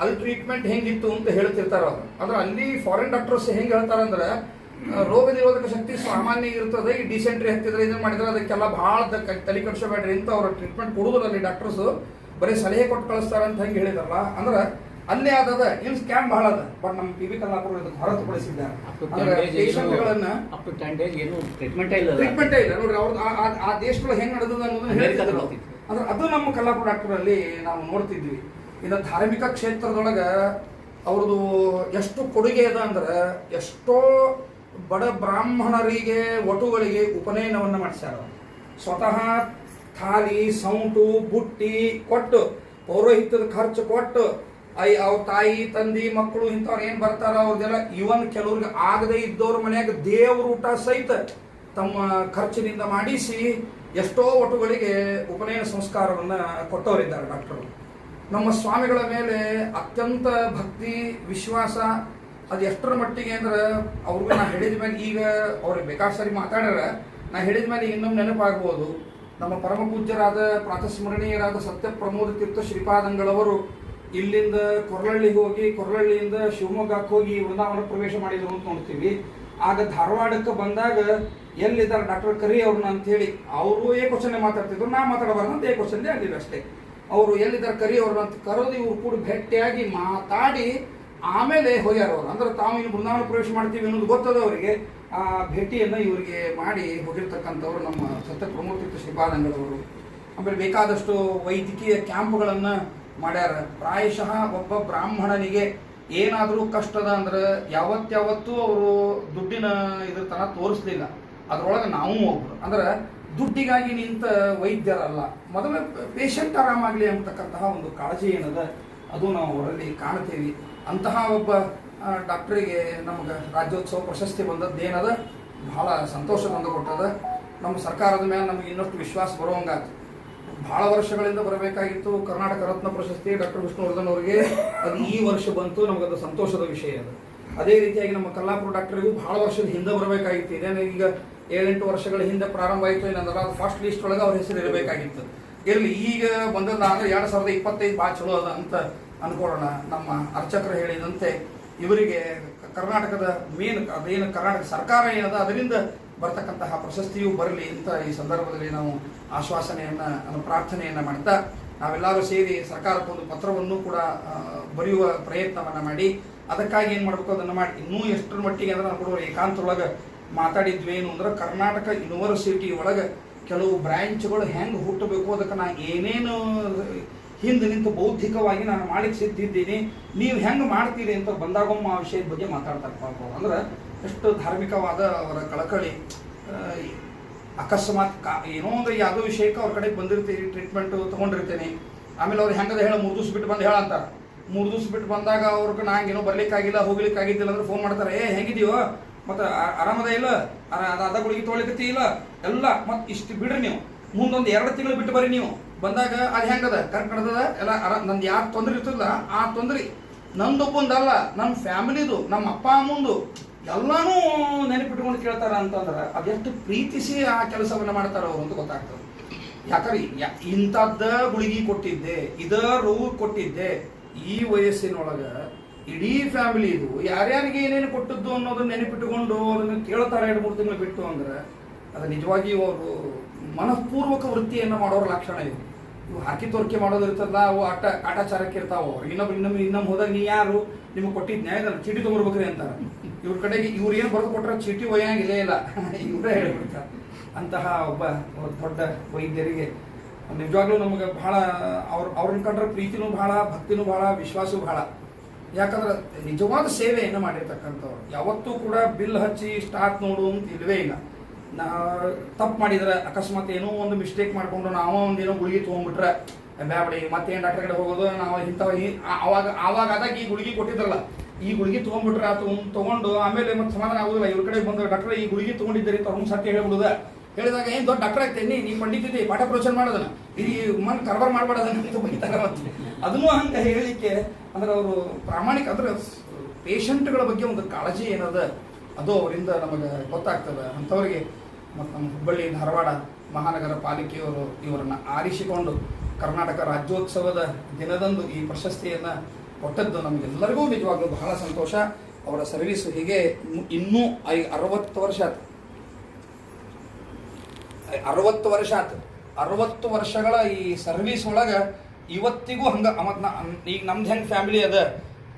ಅಲ್ಲಿ ಟ್ರೀಟ್ಮೆಂಟ್ ಹೆಂಗಿತ್ತು ಅಂತ ಹೇಳ್ತಿರ್ತಾರ ಅವರು. ಅಂದ್ರೆ ಅಲ್ಲಿ ಫಾರಿನ್ ಡಾಕ್ಟರ್ಸ್ ಹೆಂಗ್ ಹೇಳ್ತಾರಂದ್ರೆ ಅಂದ್ರೆ ರೋಗ ನಿರೋಧಕ ಶಕ್ತಿ ಸಾಮಾನ್ಯ ಇರ್ತದೆ, ಈ ಡಿಸೆಂಟ್ರಿ ಹತ್ತಿದ್ರೆ ಇದನ್ನ ಮಾಡಿದ್ರೆ ಅದಕ್ಕೆಲ್ಲ ಭಾಳ ತಲೆ ಕಟ್ಸಬೇಡ್ರಿ ಅಂತ ಅವ್ರ ಟ್ರೀಟ್ಮೆಂಟ್ ಕೊಡುದಿಲ್ಲ ಅಲ್ಲಿ ಡಾಕ್ಟರ್ಸ್ ಬರೀ ಸಲಹೆ ಕೊಟ್ಟು ಕಳಿಸ್ತಾರ ಅಂತ ಹೆಂಗೆ ಹೇಳಿದಾರಲ್ಲ, ಅಂದ್ರೆ ಅಲ್ಲೇ ಆದದ ಇಲ್ಲಿ ಸ್ಕ್ಯಾಮ್ ಬಹಳ ಅದ. ಬಟ್ ನಮ್ಮ ಪಿ ಬಿ ಕಲ್ಲಾಪುರ ಇದಕ್ಕೆ ಹೊರತುಪಡಿಸಿದ್ದಾರೆ. ಪೇಷಂಟ್ಗಳನ್ನ ಅಪ್ ಟು ಟೆನ್ ಡೇಸ್ ಏನು ಟ್ರೀಟ್ಮೆಂಟೇ ಇಲ್ಲ ಟ್ರೀಟ್ಮೆಂಟ್ ಇಲ್ಲ. ನೋಡ್ರಿ ಅವ್ರದ್ದು ಆ- ದೇಶಗಳು ಹೆಂಗ್ ನಡೆದದ ಅನ್ನೋದನ್ನ ಹೇಳ್ತಿದ್ರು. ಅಂದ್ರೆ ಅದು ನಮ್ಮ ಕಲ್ಲಾಪುರ ಡಾಕ್ಟರ್ ಅಲ್ಲಿ ನಾವು ನೋಡ್ತಿದ್ವಿ. ಇನ್ನು ಧಾರ್ಮಿಕ ಕ್ಷೇತ್ರದೊಳಗ ಅವ್ರದ್ದು ಎಷ್ಟು ಕೊಡುಗೆ ಅದ ಅಂದ್ರೆ ಎಷ್ಟೋ ಬಡ ಬ್ರಾಹ್ಮಣರಿಗೆ ವಟುಗಳಿಗೆ ಉಪನಯನವನ್ನ ಮಾಡಿಸ್ಯಾರ ಸ್ವತಃ ಥಾಲಿ ಸೌಂಟು ಬುಟ್ಟಿ ಕೊಟ್ಟು ಪೌರೋಹಿತ್ಯದ ಖರ್ಚು ಕೊಟ್ಟು ಐ, ಅವ್ರ ತಾಯಿ, ತಂದಿ, ಮಕ್ಕಳು ಇಂಥವ್ರು ಏನ್ ಬರ್ತಾರ ಅವ್ರದೆಲ್ಲ ಇವನ್ ಕೆಲವ್ರಿಗೆ ಆಗದೆ ಇದ್ದವ್ರ ಮನೆಯಾಗ ದೇವ್ರ ಊಟ ಸಹಿತ ತಮ್ಮ ಖರ್ಚಿನಿಂದ ಮಾಡಿಸಿ ಎಷ್ಟೋ ಒಟುಗಳಿಗೆ ಉಪನಯನ ಸಂಸ್ಕಾರವನ್ನ ಕೊಟ್ಟವರಿದ್ದಾರೆ ಡಾಕ್ಟರ್. ನಮ್ಮ ಸ್ವಾಮಿಗಳ ಮೇಲೆ ಅತ್ಯಂತ ಭಕ್ತಿ, ವಿಶ್ವಾಸ, ಅದು ಎಷ್ಟರ ಮಟ್ಟಿಗೆ ಅಂದ್ರೆ ಅವ್ರಿಗೆ ನಾ ಹೇಳಿದ ಮೇಲೆ ಈಗ ಅವ್ರಿಗೆ ಬೇಕಾದ ಸರಿ ಮಾತಾಡ್ಯಾರ, ನಾ ಹೇಳಿದ ಮೇಲೆ ಇನ್ನೊಮ್ಮೆ ನೆನಪಾಗ್ಬೋದು. ನಮ್ಮ ಪರಮ ಪೂಜ್ಯರಾದ ಪ್ರಾತಸ್ಮರಣೀಯರಾದ ಸತ್ಯ ಪ್ರಮೋದ ತೀರ್ಥ ಶ್ರೀಪಾದಂಗಳವರು ಇಲ್ಲಿಂದ ಕೊರಳಳ್ಳಿಗೆ ಹೋಗಿ, ಕೊರಳಳ್ಳಿಯಿಂದ ಶಿವಮೊಗ್ಗಕ್ಕೆ ಹೋಗಿ ವೃಂದಾವನ ಪ್ರವೇಶ ಮಾಡಿದ್ರು ಅಂತ ನೋಡ್ತೀವಿ. ಆಗ ಧಾರವಾಡಕ್ಕೆ ಬಂದಾಗ ಎಲ್ಲಿದ್ದಾರೆ ಡಾಕ್ಟರ್ ಕರಿ ಅವ್ರನ್ನ ಅಂತೇಳಿ ಅವರು ಏ ಕ್ವಶನ್ ಮಾತಾಡ್ತಿದ್ರು, ನಾ ಮಾತಾಡಬಾರ್ದು ಅಂತ ಏ ಕ್ವಶನ್ ಅಲ್ಲಿಲ್ಲ ಅಷ್ಟೇ. ಅವರು ಎಲ್ಲಿದ್ದಾರೆ ಕರಿ ಅವ್ರನ್ನ ಅಂತ ಕರೆದು ಇವ್ರು ಕೂಡ ಭೇಟಿಯಾಗಿ ಮಾತಾಡಿ ಆಮೇಲೆ ಹೋಗ್ಯಾರ ಅವರು. ಅಂದ್ರೆ ತಾವು ಇನ್ನು ಬೃಂದಾವನ ಪ್ರವೇಶ ಮಾಡ್ತೀವಿ ಅನ್ನೋದು ಗೊತ್ತದ ಅವರಿಗೆ. ಆ ಭೇಟಿಯನ್ನು ಇವರಿಗೆ ಮಾಡಿ ಹೋಗಿರ್ತಕ್ಕಂಥವ್ರು ನಮ್ಮ ಸತ್ಯ ಪ್ರಮೋದ ಶ್ರೀಪಾದಂಗಳವರು ಆಮೇಲೆ ಬೇಕಾದಷ್ಟು ವೈದ್ಯಕೀಯ ಕ್ಯಾಂಪ್ಗಳನ್ನ ಮಾಡ್ಯಾರ. ಪ್ರಾಯಶಃ ಒಬ್ಬ ಬ್ರಾಹ್ಮಣನಿಗೆ ಏನಾದರೂ ಕಷ್ಟದ ಅಂದ್ರೆ ಯಾವತ್ತಾವತ್ತೂ ಅವರು ದುಡ್ಡಿನ ಇದ್ರ ತನ ತೋರಿಸ್ಲಿಲ್ಲ. ಅದ್ರೊಳಗೆ ನಾವು ಒಬ್ರು. ಅಂದ್ರೆ ದುಡ್ಡಿಗಾಗಿ ನಿಂತ ವೈದ್ಯರಲ್ಲ. ಮೊದಲ ಪೇಷಂಟ್ ಆರಾಮಾಗ್ಲಿ ಅಂತಕ್ಕಂತಹ ಒಂದು ಕಾಳಜಿ ಏನದ? ಅದು ನಾವು ಅವರಲ್ಲಿ ಕಾಣ್ತೀವಿ. ಅಂತಹ ಒಬ್ಬ ಡಾಕ್ಟ್ರಿಗೆ ನಮಗೆ ರಾಜ್ಯೋತ್ಸವ ಪ್ರಶಸ್ತಿ ಬಂದದ್ದು ಏನದ? ಬಹಳ ಸಂತೋಷ ತಂದು ಕೊಟ್ಟದ. ನಮ್ಮ ಸರ್ಕಾರದ ಮೇಲೆ ನಮಗೆ ಇನ್ನಷ್ಟು ವಿಶ್ವಾಸ ಬರುವಂಗಾತು ಬಹಳ ವರ್ಷಗಳಿಂದ ಬರಬೇಕಾಗಿತ್ತು. ಕರ್ನಾಟಕ ರತ್ನ ಪ್ರಶಸ್ತಿ ಡಾಕ್ಟರ್ ವಿಷ್ಣುವರ್ಧನ್ ಅವರಿಗೆ. ಅದು ಈ ವರ್ಷ ಬಂತು. ನಮಗದು ಸಂತೋಷದ ವಿಷಯ ಅದು. ಅದೇ ರೀತಿಯಾಗಿ ನಮ್ಮ ಕಲ್ಲಾಪುರ ಡಾಕ್ಟರಿಗೂ ಬಹಳ ವರ್ಷದ ಹಿಂದೆ ಬರಬೇಕಾಗಿತ್ತು. ಇದೇನು ಈಗ ಏಳೆಂಟು ವರ್ಷಗಳ ಹಿಂದೆ ಪ್ರಾರಂಭ ಆಯಿತು. ಏನಂದ್ರೆ ಅದು ಫಸ್ಟ್ ಲಿಸ್ಟ್ ಒಳಗೆ ಅವ್ರ ಹೆಸರು ಇರಬೇಕಾಗಿತ್ತು. ಇರಲಿ, ಈಗ ಬಂದದ್ದಾದ್ರೆ ಎರಡು ಸಾವಿರದ ಇಪ್ಪತ್ತೈದು ಭಾಳ ಚಲೋ ಅದ ಅಂತ ಅನ್ಕೊಳ್ಳೋಣ ನಮ್ಮ ಅರ್ಚಕರು ಹೇಳಿದಂತೆ ಇವರಿಗೆ ಕರ್ನಾಟಕದ ಮೇನ್ ಅದೇನು ಕರ್ನಾಟಕ ಸರ್ಕಾರ ಏನದ, ಅದರಿಂದ ಬರ್ತಕ್ಕಂತಹ ಪ್ರಶಸ್ತಿಯು ಬರಲಿ ಅಂತ ಈ ಸಂದರ್ಭದಲ್ಲಿ ನಾವು ಆಶ್ವಾಸನೆಯನ್ನ ಪ್ರಾರ್ಥನೆಯನ್ನು ಮಾಡ್ತಾ, ನಾವೆಲ್ಲರೂ ಸೇರಿ ಸರ್ಕಾರಕ್ಕೆ ಒಂದು ಪತ್ರವನ್ನು ಕೂಡ ಬರೆಯುವ ಪ್ರಯತ್ನವನ್ನ ಮಾಡಿ, ಅದಕ್ಕಾಗಿ ಏನು ಮಾಡ್ಬೇಕು ಅದನ್ನ ಮಾಡಿ, ಇನ್ನೂ ಎಷ್ಟರ ಮಟ್ಟಿಗೆ ಅಂದ್ರೆ ನಾವು ಕೂಡ ಮಾತಾಡಿದ್ವಿ ಏನು ಅಂದ್ರೆ ಕರ್ನಾಟಕ ಯೂನಿವರ್ಸಿಟಿ ಒಳಗೆ ಕೆಲವು ಬ್ರ್ಯಾಂಚ್ಗಳು ಹೆಂಗೆ ಹುಟ್ಟಬೇಕು, ಅದಕ್ಕೆ ನಾನು ಏನೇನು ಹಿಂದೆ ನಿಂತು ಬೌದ್ಧಿಕವಾಗಿ ನಾನು ಮಾಡಿಕ್ ಸಿದ್ಧಿದ್ದೀನಿ ನೀವು ಹೆಂಗೆ ಮಾಡ್ತೀರಿ ಅಂತ ಬಂದಾಗೊಮ್ಮ ಆ ವಿಷಯದ ಬಗ್ಗೆ ಮಾತಾಡ್ತಾರೆ ಪಾಪ ಅಂದ್ರೆ ಎಷ್ಟು ಧಾರ್ಮಿಕವಾದ ಅವರ ಕಳಕಳಿ ಅಕಸ್ಮಾತ್ ಕಾ, ಏನೋ ಒಂದು ಯಾವುದೋ ವಿಷಯಕ್ಕೆ ಅವ್ರ ಕಡೆಗೆ ಬಂದಿರ್ತೀರಿ ಟ್ರೀಟ್ಮೆಂಟು ತೊಗೊಂಡಿರ್ತೀನಿ. ಆಮೇಲೆ ಅವ್ರು ಹೆಂಗದ ಹೇಳ, ಮೂರು ದಿವ್ಸ ಬಿಟ್ಟು ಬಂದು ಹೇಳಂತಾರೆ ಮೂರು ದಿವ್ಸ ಬಿಟ್ಟು ಬಂದಾಗ ಅವ್ರಿಗೆ ನಂಗೇನೋ ಬರ್ಲಿಕ್ಕಾಗಿಲ್ಲ ಹೋಗ್ಲಿಕ್ಕಾಗಿದ್ದಿಲ್ಲ ಅಂದ್ರೆ ಫೋನ್ ಮಾಡ್ತಾರೆ, ಏ ಹೆಂಗಿದೀವೋ ಮತ್ತು ಆರಾಮದ ಇಲ್ಲ? ಅದ ಗುಳಿಗೆ ತೊಗೊಳಿಕತ್ತಿ ಇಲ್ಲ? ಎಲ್ಲ, ಮತ್ತು ಇಷ್ಟು ಬಿಡ್ರಿ ನೀವು. ಮುಂದೊಂದು ಎರಡು ತಿಂಗಳು ಬಿಟ್ಟು ಬರ್ರಿ ನೀವು. ಬಂದಾಗ ಅದು ಹೆಂಗದ? ಕರೆಕ್ಟ್ ನಡ್ದದ ಎಲ್ಲ ಅರ ನಂದು ಯಾರು ತೊಂದ್ರೆ ಇರ್ತದ ಆ ತೊಂದ್ರೆ ನಂದೊಬ್ಬಂದಲ್ಲ ನಮ್ಮ ಫ್ಯಾಮಿಲಿದು ನಮ್ಮ ಅಪ್ಪ, ಅಮ್ಮಂದು. ಎಲ್ಲಾನು ನೆನಪಿಟ್ಕೊಂಡು ಕೇಳ್ತಾರ ಅಂತಂದ್ರೆ ಅದೆಷ್ಟು ಪ್ರೀತಿಸಿ ಆ ಕೆಲಸವನ್ನ ಮಾಡ್ತಾರ ಅವರು ಅಂತ ಗೊತ್ತಾಗ್ತದೆ ಯಾಕಂದ್ರೆ ಇಂಥದ್ದ ಗುಳಿಗೆ ಕೊಟ್ಟಿದ್ದೆ, ಇದ ರೋಗ ಕೊಟ್ಟಿದ್ದೆ, ಈ ವಯಸ್ಸಿನೊಳಗ ಇಡೀ ಫ್ಯಾಮಿಲಿದು ಯಾರ್ಯಾರಿಗೆ ಏನೇನು ಕೊಟ್ಟದ್ದು ಅನ್ನೋದನ್ನ ನೆನಪಿಟ್ಟುಕೊಂಡು ಅದನ್ನು ಕೇಳ್ತಾರೆ ಎರಡು ಮೂರು ತಿಂಗಳು ಬಿಟ್ಟು ಅಂದ್ರೆ ಅದು ನಿಜವಾಗಿಯೂ ಅವರು ಮನಃಪೂರ್ವಕ ವೃತ್ತಿಯನ್ನ ಮಾಡೋರ ಲಕ್ಷಣ ಇದು ಇವು ಹಾಕಿ ತೋರಿಕೆ ಮಾಡೋದು ಇರ್ತದಲ್ಲ, ಅವು ಆಟ, ಆಟಾಚಾರಕ್ಕೆ ಇರ್ತಾವ ಇನ್ನೊಬ್ರು, ಇನ್ನೊಮ್ಮೆ ಇನ್ನೊಮ್ಮೆ ಹೋದಾಗ ನೀ ಯಾರು? ನಿಮಗೆ ಕೊಟ್ಟಿದ್ ನ್ಯಾಯ ಚೀಟಿ ಅಂತಾರೆ. ಇವ್ರ ಕಡೆಗೆ ಇವ್ರು ಏನು ಬರೆದು ಕೊಟ್ಟರೆ ಚೀಟಿ ಒಯ್ಯಂಗಿಲ್ಲೇ ಇಲ್ಲ. ಇವರೇ ಹೇಳ್ಬಿಡ್ತಾರೆ. ಅಂತಹ ಒಬ್ಬ ದೊಡ್ಡ ವೈದ್ಯರಿಗೆ. ನಿಜವಾಗ್ಲೂ ನಮಗೆ ಬಹಳ, ಅವ್ರ ಅವ್ರನ್ನ ಕಂಡ್ರೆ ಪ್ರೀತಿನೂ ಬಹಳ, ಭಕ್ತಿನೂ ಬಹಳ, ವಿಶ್ವಾಸವೂ ಬಹಳ. ಯಾಕಂದ್ರೆ ನಿಜವಾದ ಸೇವೆಯನ್ನು ಮಾಡಿರ್ತಕ್ಕಂಥವ್ರು. ಯಾವತ್ತೂ ಕೂಡ ಬಿಲ್ ಹಚ್ಚಿ ಸ್ಟಾಕ್ ನೋಡು ಅಂತ ಇಲ್ವೇ ಇಲ್ಲ. ನಾ ತಪ್ಪು ಮಾಡಿದ್ರೆ ಅಕಸ್ಮಾತ್ ಏನೋ ಒಂದು ಮಿಸ್ಟೇಕ್ ಮಾಡಿಕೊಂಡು ನಾವು ಒಂದೇನೋ ಗುಳಿಗೆ ತೊಗೊಂಡ್ಬಿಟ್ರೆ ಬ್ಯಾಬಡಿ ಮತ್ತೇನು ಡಾಕ್ಟರ್ ಕಡೆ ಹೋಗೋದು? ನಾವು ಇಂಥವ ಆವಾಗ ಆವಾಗ ಆದಾಗ ಈ ಗುಳಿಗೆ ಕೊಟ್ಟಿದ್ರಲ್ಲ. ಈ ಗುಳಿಗೆ ತೊಗೊಂಡ್ಬಿಟ್ರೆ ಆತು ತೊಗೊಂಡು ಆಮೇಲೆ ಮತ್ತೆ ಸಮಾಧಾನ ಆಗುದಿಲ್ಲ. ಇವ್ರ ಕಡೆ ಬಂದು ಡಾಕ್ಟರ್ ಈ ಗುಳಿಗೆ ತೊಗೊಂಡಿದ್ದೀರಿ ಅವ್ರನ್ನ ಸತ್ಯ ಹೇಳ್ಬಿಡುದ. ಹೇಳಿದಾಗ, ಏನು ದೊಡ್ಡ ಡಾಕ್ಟರ್ ಆಗ್ತೇನೆ ನೀ ಪಂಡಿತಿದ್ದಿ ಪಾಠ ಪ್ರವಚನ ಮಾಡೋದನ್ನ ಈ ಮನ್ ಕರ್ಬಾರ್ ಮಾಡ್ಬೇಡದನ್ನ ಅಂತ ಬೈತಾರೆ. ಅದನ್ನು ಹಂಗೆ ಹೇಳಲಿಕ್ಕೆ ಅಂದ್ರೆ ಅವರು ಪ್ರಾಮಾಣಿಕ, ಅಂದ್ರೆ ಪೇಷಂಟ್ಗಳ ಬಗ್ಗೆ ಒಂದು ಕಾಳಜಿ ಏನದ? ಅದು ಅವರಿಂದ ನಮಗೆ ಗೊತ್ತಾಗ್ತದ. ಅಂಥವ್ರಿಗೆ ಮತ್ತು ನಮ್ಮ ಹುಬ್ಬಳ್ಳಿ, ಧಾರವಾಡ ಮಹಾನಗರ ಪಾಲಿಕೆಯವರು ಇವರನ್ನು ಆರಿಸಿಕೊಂಡು ಕರ್ನಾಟಕ ರಾಜ್ಯೋತ್ಸವದ ದಿನದಂದು ಈ ಪ್ರಶಸ್ತಿಯನ್ನು ಕೊಟ್ಟದ್ದು ನಮಗೆಲ್ಲರಿಗೂ ನಿಜವಾಗ್ಲೂ ಬಹಳ ಸಂತೋಷ. ಅವರ ಸರ್ವಿಸ್ ಹೀಗೆ ಇನ್ನು- ಐ ಅರವತ್ತು ವರ್ಷ ಆತು ಅರವತ್ತು ವರ್ಷ ಆಯ್ತು. ಅರವತ್ತು ವರ್ಷಗಳ ಈ ಸರ್ವಿಸ್ ಒಳಗೆ ಇವತ್ತಿಗೂ ಹಂಗ ಮತ್ತು ನಾ ಈಗ ನಮ್ದು ಹೆಂಗೆ ಫ್ಯಾಮಿಲಿ ಅದ?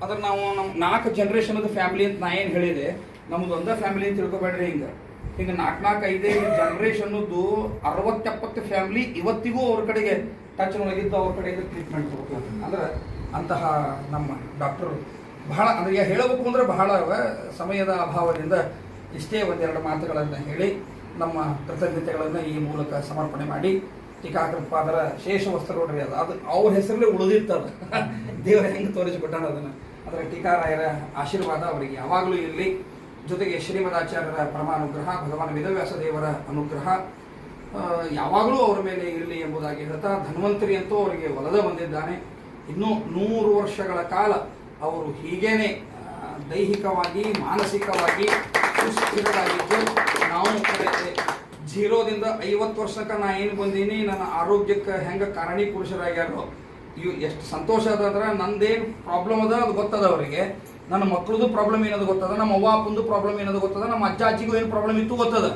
ಅದ್ರ ನಾವು ನಮ್ಮ ನಾಲ್ಕು ಜನ್ರೇಷನದ ಫ್ಯಾಮಿಲಿ ಅಂತ ನಾ ಏನು ಹೇಳಿದೆ? ನಮ್ದು ಒಂದೇ ಫ್ಯಾಮಿಲಿ ಅಂತ ತಿಳ್ಕೊಬೇಡ್ರಿ ಹಿಂಗೆ. ಹಿಂಗೆ ನಾಲ್ಕು ನಾಲ್ಕು ಐದೈದು ಜನ್ರೇಷನ್ದು ಅರವತ್ತೆಪ್ಪತ್ತು ಫ್ಯಾಮಿಲಿ ಇವತ್ತಿಗೂ ಅವ್ರ ಕಡೆಗೆ ಟಚ್ ಒಳಗಿದ್ದು ಅವ್ರ ಕಡೆಗೆ ಟ್ರೀಟ್ಮೆಂಟ್ ಕೊಡ್ತಾರೆ ಅಂದ್ರೆ ಅಂತಹ ನಮ್ಮ ಡಾಕ್ಟರ್ ಬಹಳ, ಅಂದರೆ ಹೇಳಬೇಕು ಅಂದ್ರೆ ಬಹಳ ಸಮಯದ ಅಭಾವದಿಂದ ಇಷ್ಟೇ ಒಂದೆರಡು ಮಾತುಗಳನ್ನು ಹೇಳಿ ನಮ್ಮ ಕೃತಜ್ಞತೆಗಳನ್ನು ಈ ಮೂಲಕ ಸಮರ್ಪಣೆ ಮಾಡಿ ಟೀಕಾಕೃತ್ಪಾದರ ಶೇಷ ವಸ್ತ್ರ ನೋಡ್ರಿ, ಅದು ಅದು ಅವ್ರ ಹೆಸರಲ್ಲೇ ಉಳಿದಿತ್ತದ ದೇವರ ಹೆಂಗೆ ತೋರಿಸಿಕೊಟ್ಟಾನ ಅದನ್ನು. ಅದರ ಟೀಕಾರಾಯರ ಆಶೀರ್ವಾದ ಅವರಿಗೆ ಯಾವಾಗಲೂ ಇರಲಿ. ಜೊತೆಗೆ ಶ್ರೀಮದಾಚಾರ್ಯರ ಪರಮಾನುಗ್ರಹ, ಭಗವಾನ್ ವೇದವ್ಯಾಸ ದೇವರ ಅನುಗ್ರಹ ಯಾವಾಗಲೂ ಅವರ ಮೇಲೆ ಇರಲಿ ಎಂಬುದಾಗಿ ಹೇಳ್ತಾ ಧನ್ವಂತರಿ ಅಂತೂ ಅವರಿಗೆ ಒಲದ ಬಂದಿದ್ದಾನೆ ಇನ್ನೂ ನೂರು ವರ್ಷಗಳ ಕಾಲ ಅವರು ಹೀಗೇನೆ ದೈಹಿಕವಾಗಿ, ಮಾನಸಿಕವಾಗಿ ಸುಸ್ಥಿರರಾಗಿದ್ದು, ನಾವು ಜೀರೋದಿಂದ ಐವತ್ತು ವರ್ಷಕ್ಕೆ ನಾ ಏನು ಬಂದೀನಿ, ನನ್ನ ಆರೋಗ್ಯಕ್ಕೆ ಹೆಂಗೆ ಕಾರಣೀಪುರುಷರಾಗ್ಯಾರೋ ಇವು ಎಷ್ಟು ಸಂತೋಷ ಅದ ಅಂದ್ರೆ ನಂದೇನು ಪ್ರಾಬ್ಲಮ್ ಅದ ಅದು ಗೊತ್ತದ ಅವರಿಗೆ. ನನ್ನ ಮಕ್ಕಳದು ಪ್ರಾಬ್ಲಮ್ ಏನದು ಗೊತ್ತದ, ನಮ್ಮ ಅವ್ವ ಅಪ್ಪಂದು ಪ್ರಾಬ್ಲಮ್ ಏನದು ಗೊತ್ತದ, ನಮ್ಮ ಅಜ್ಜ ಅಜ್ಜಿಗೂ ಏನು ಪ್ರಾಬ್ಲಮ್ ಇತ್ತು ಗೊತ್ತದ.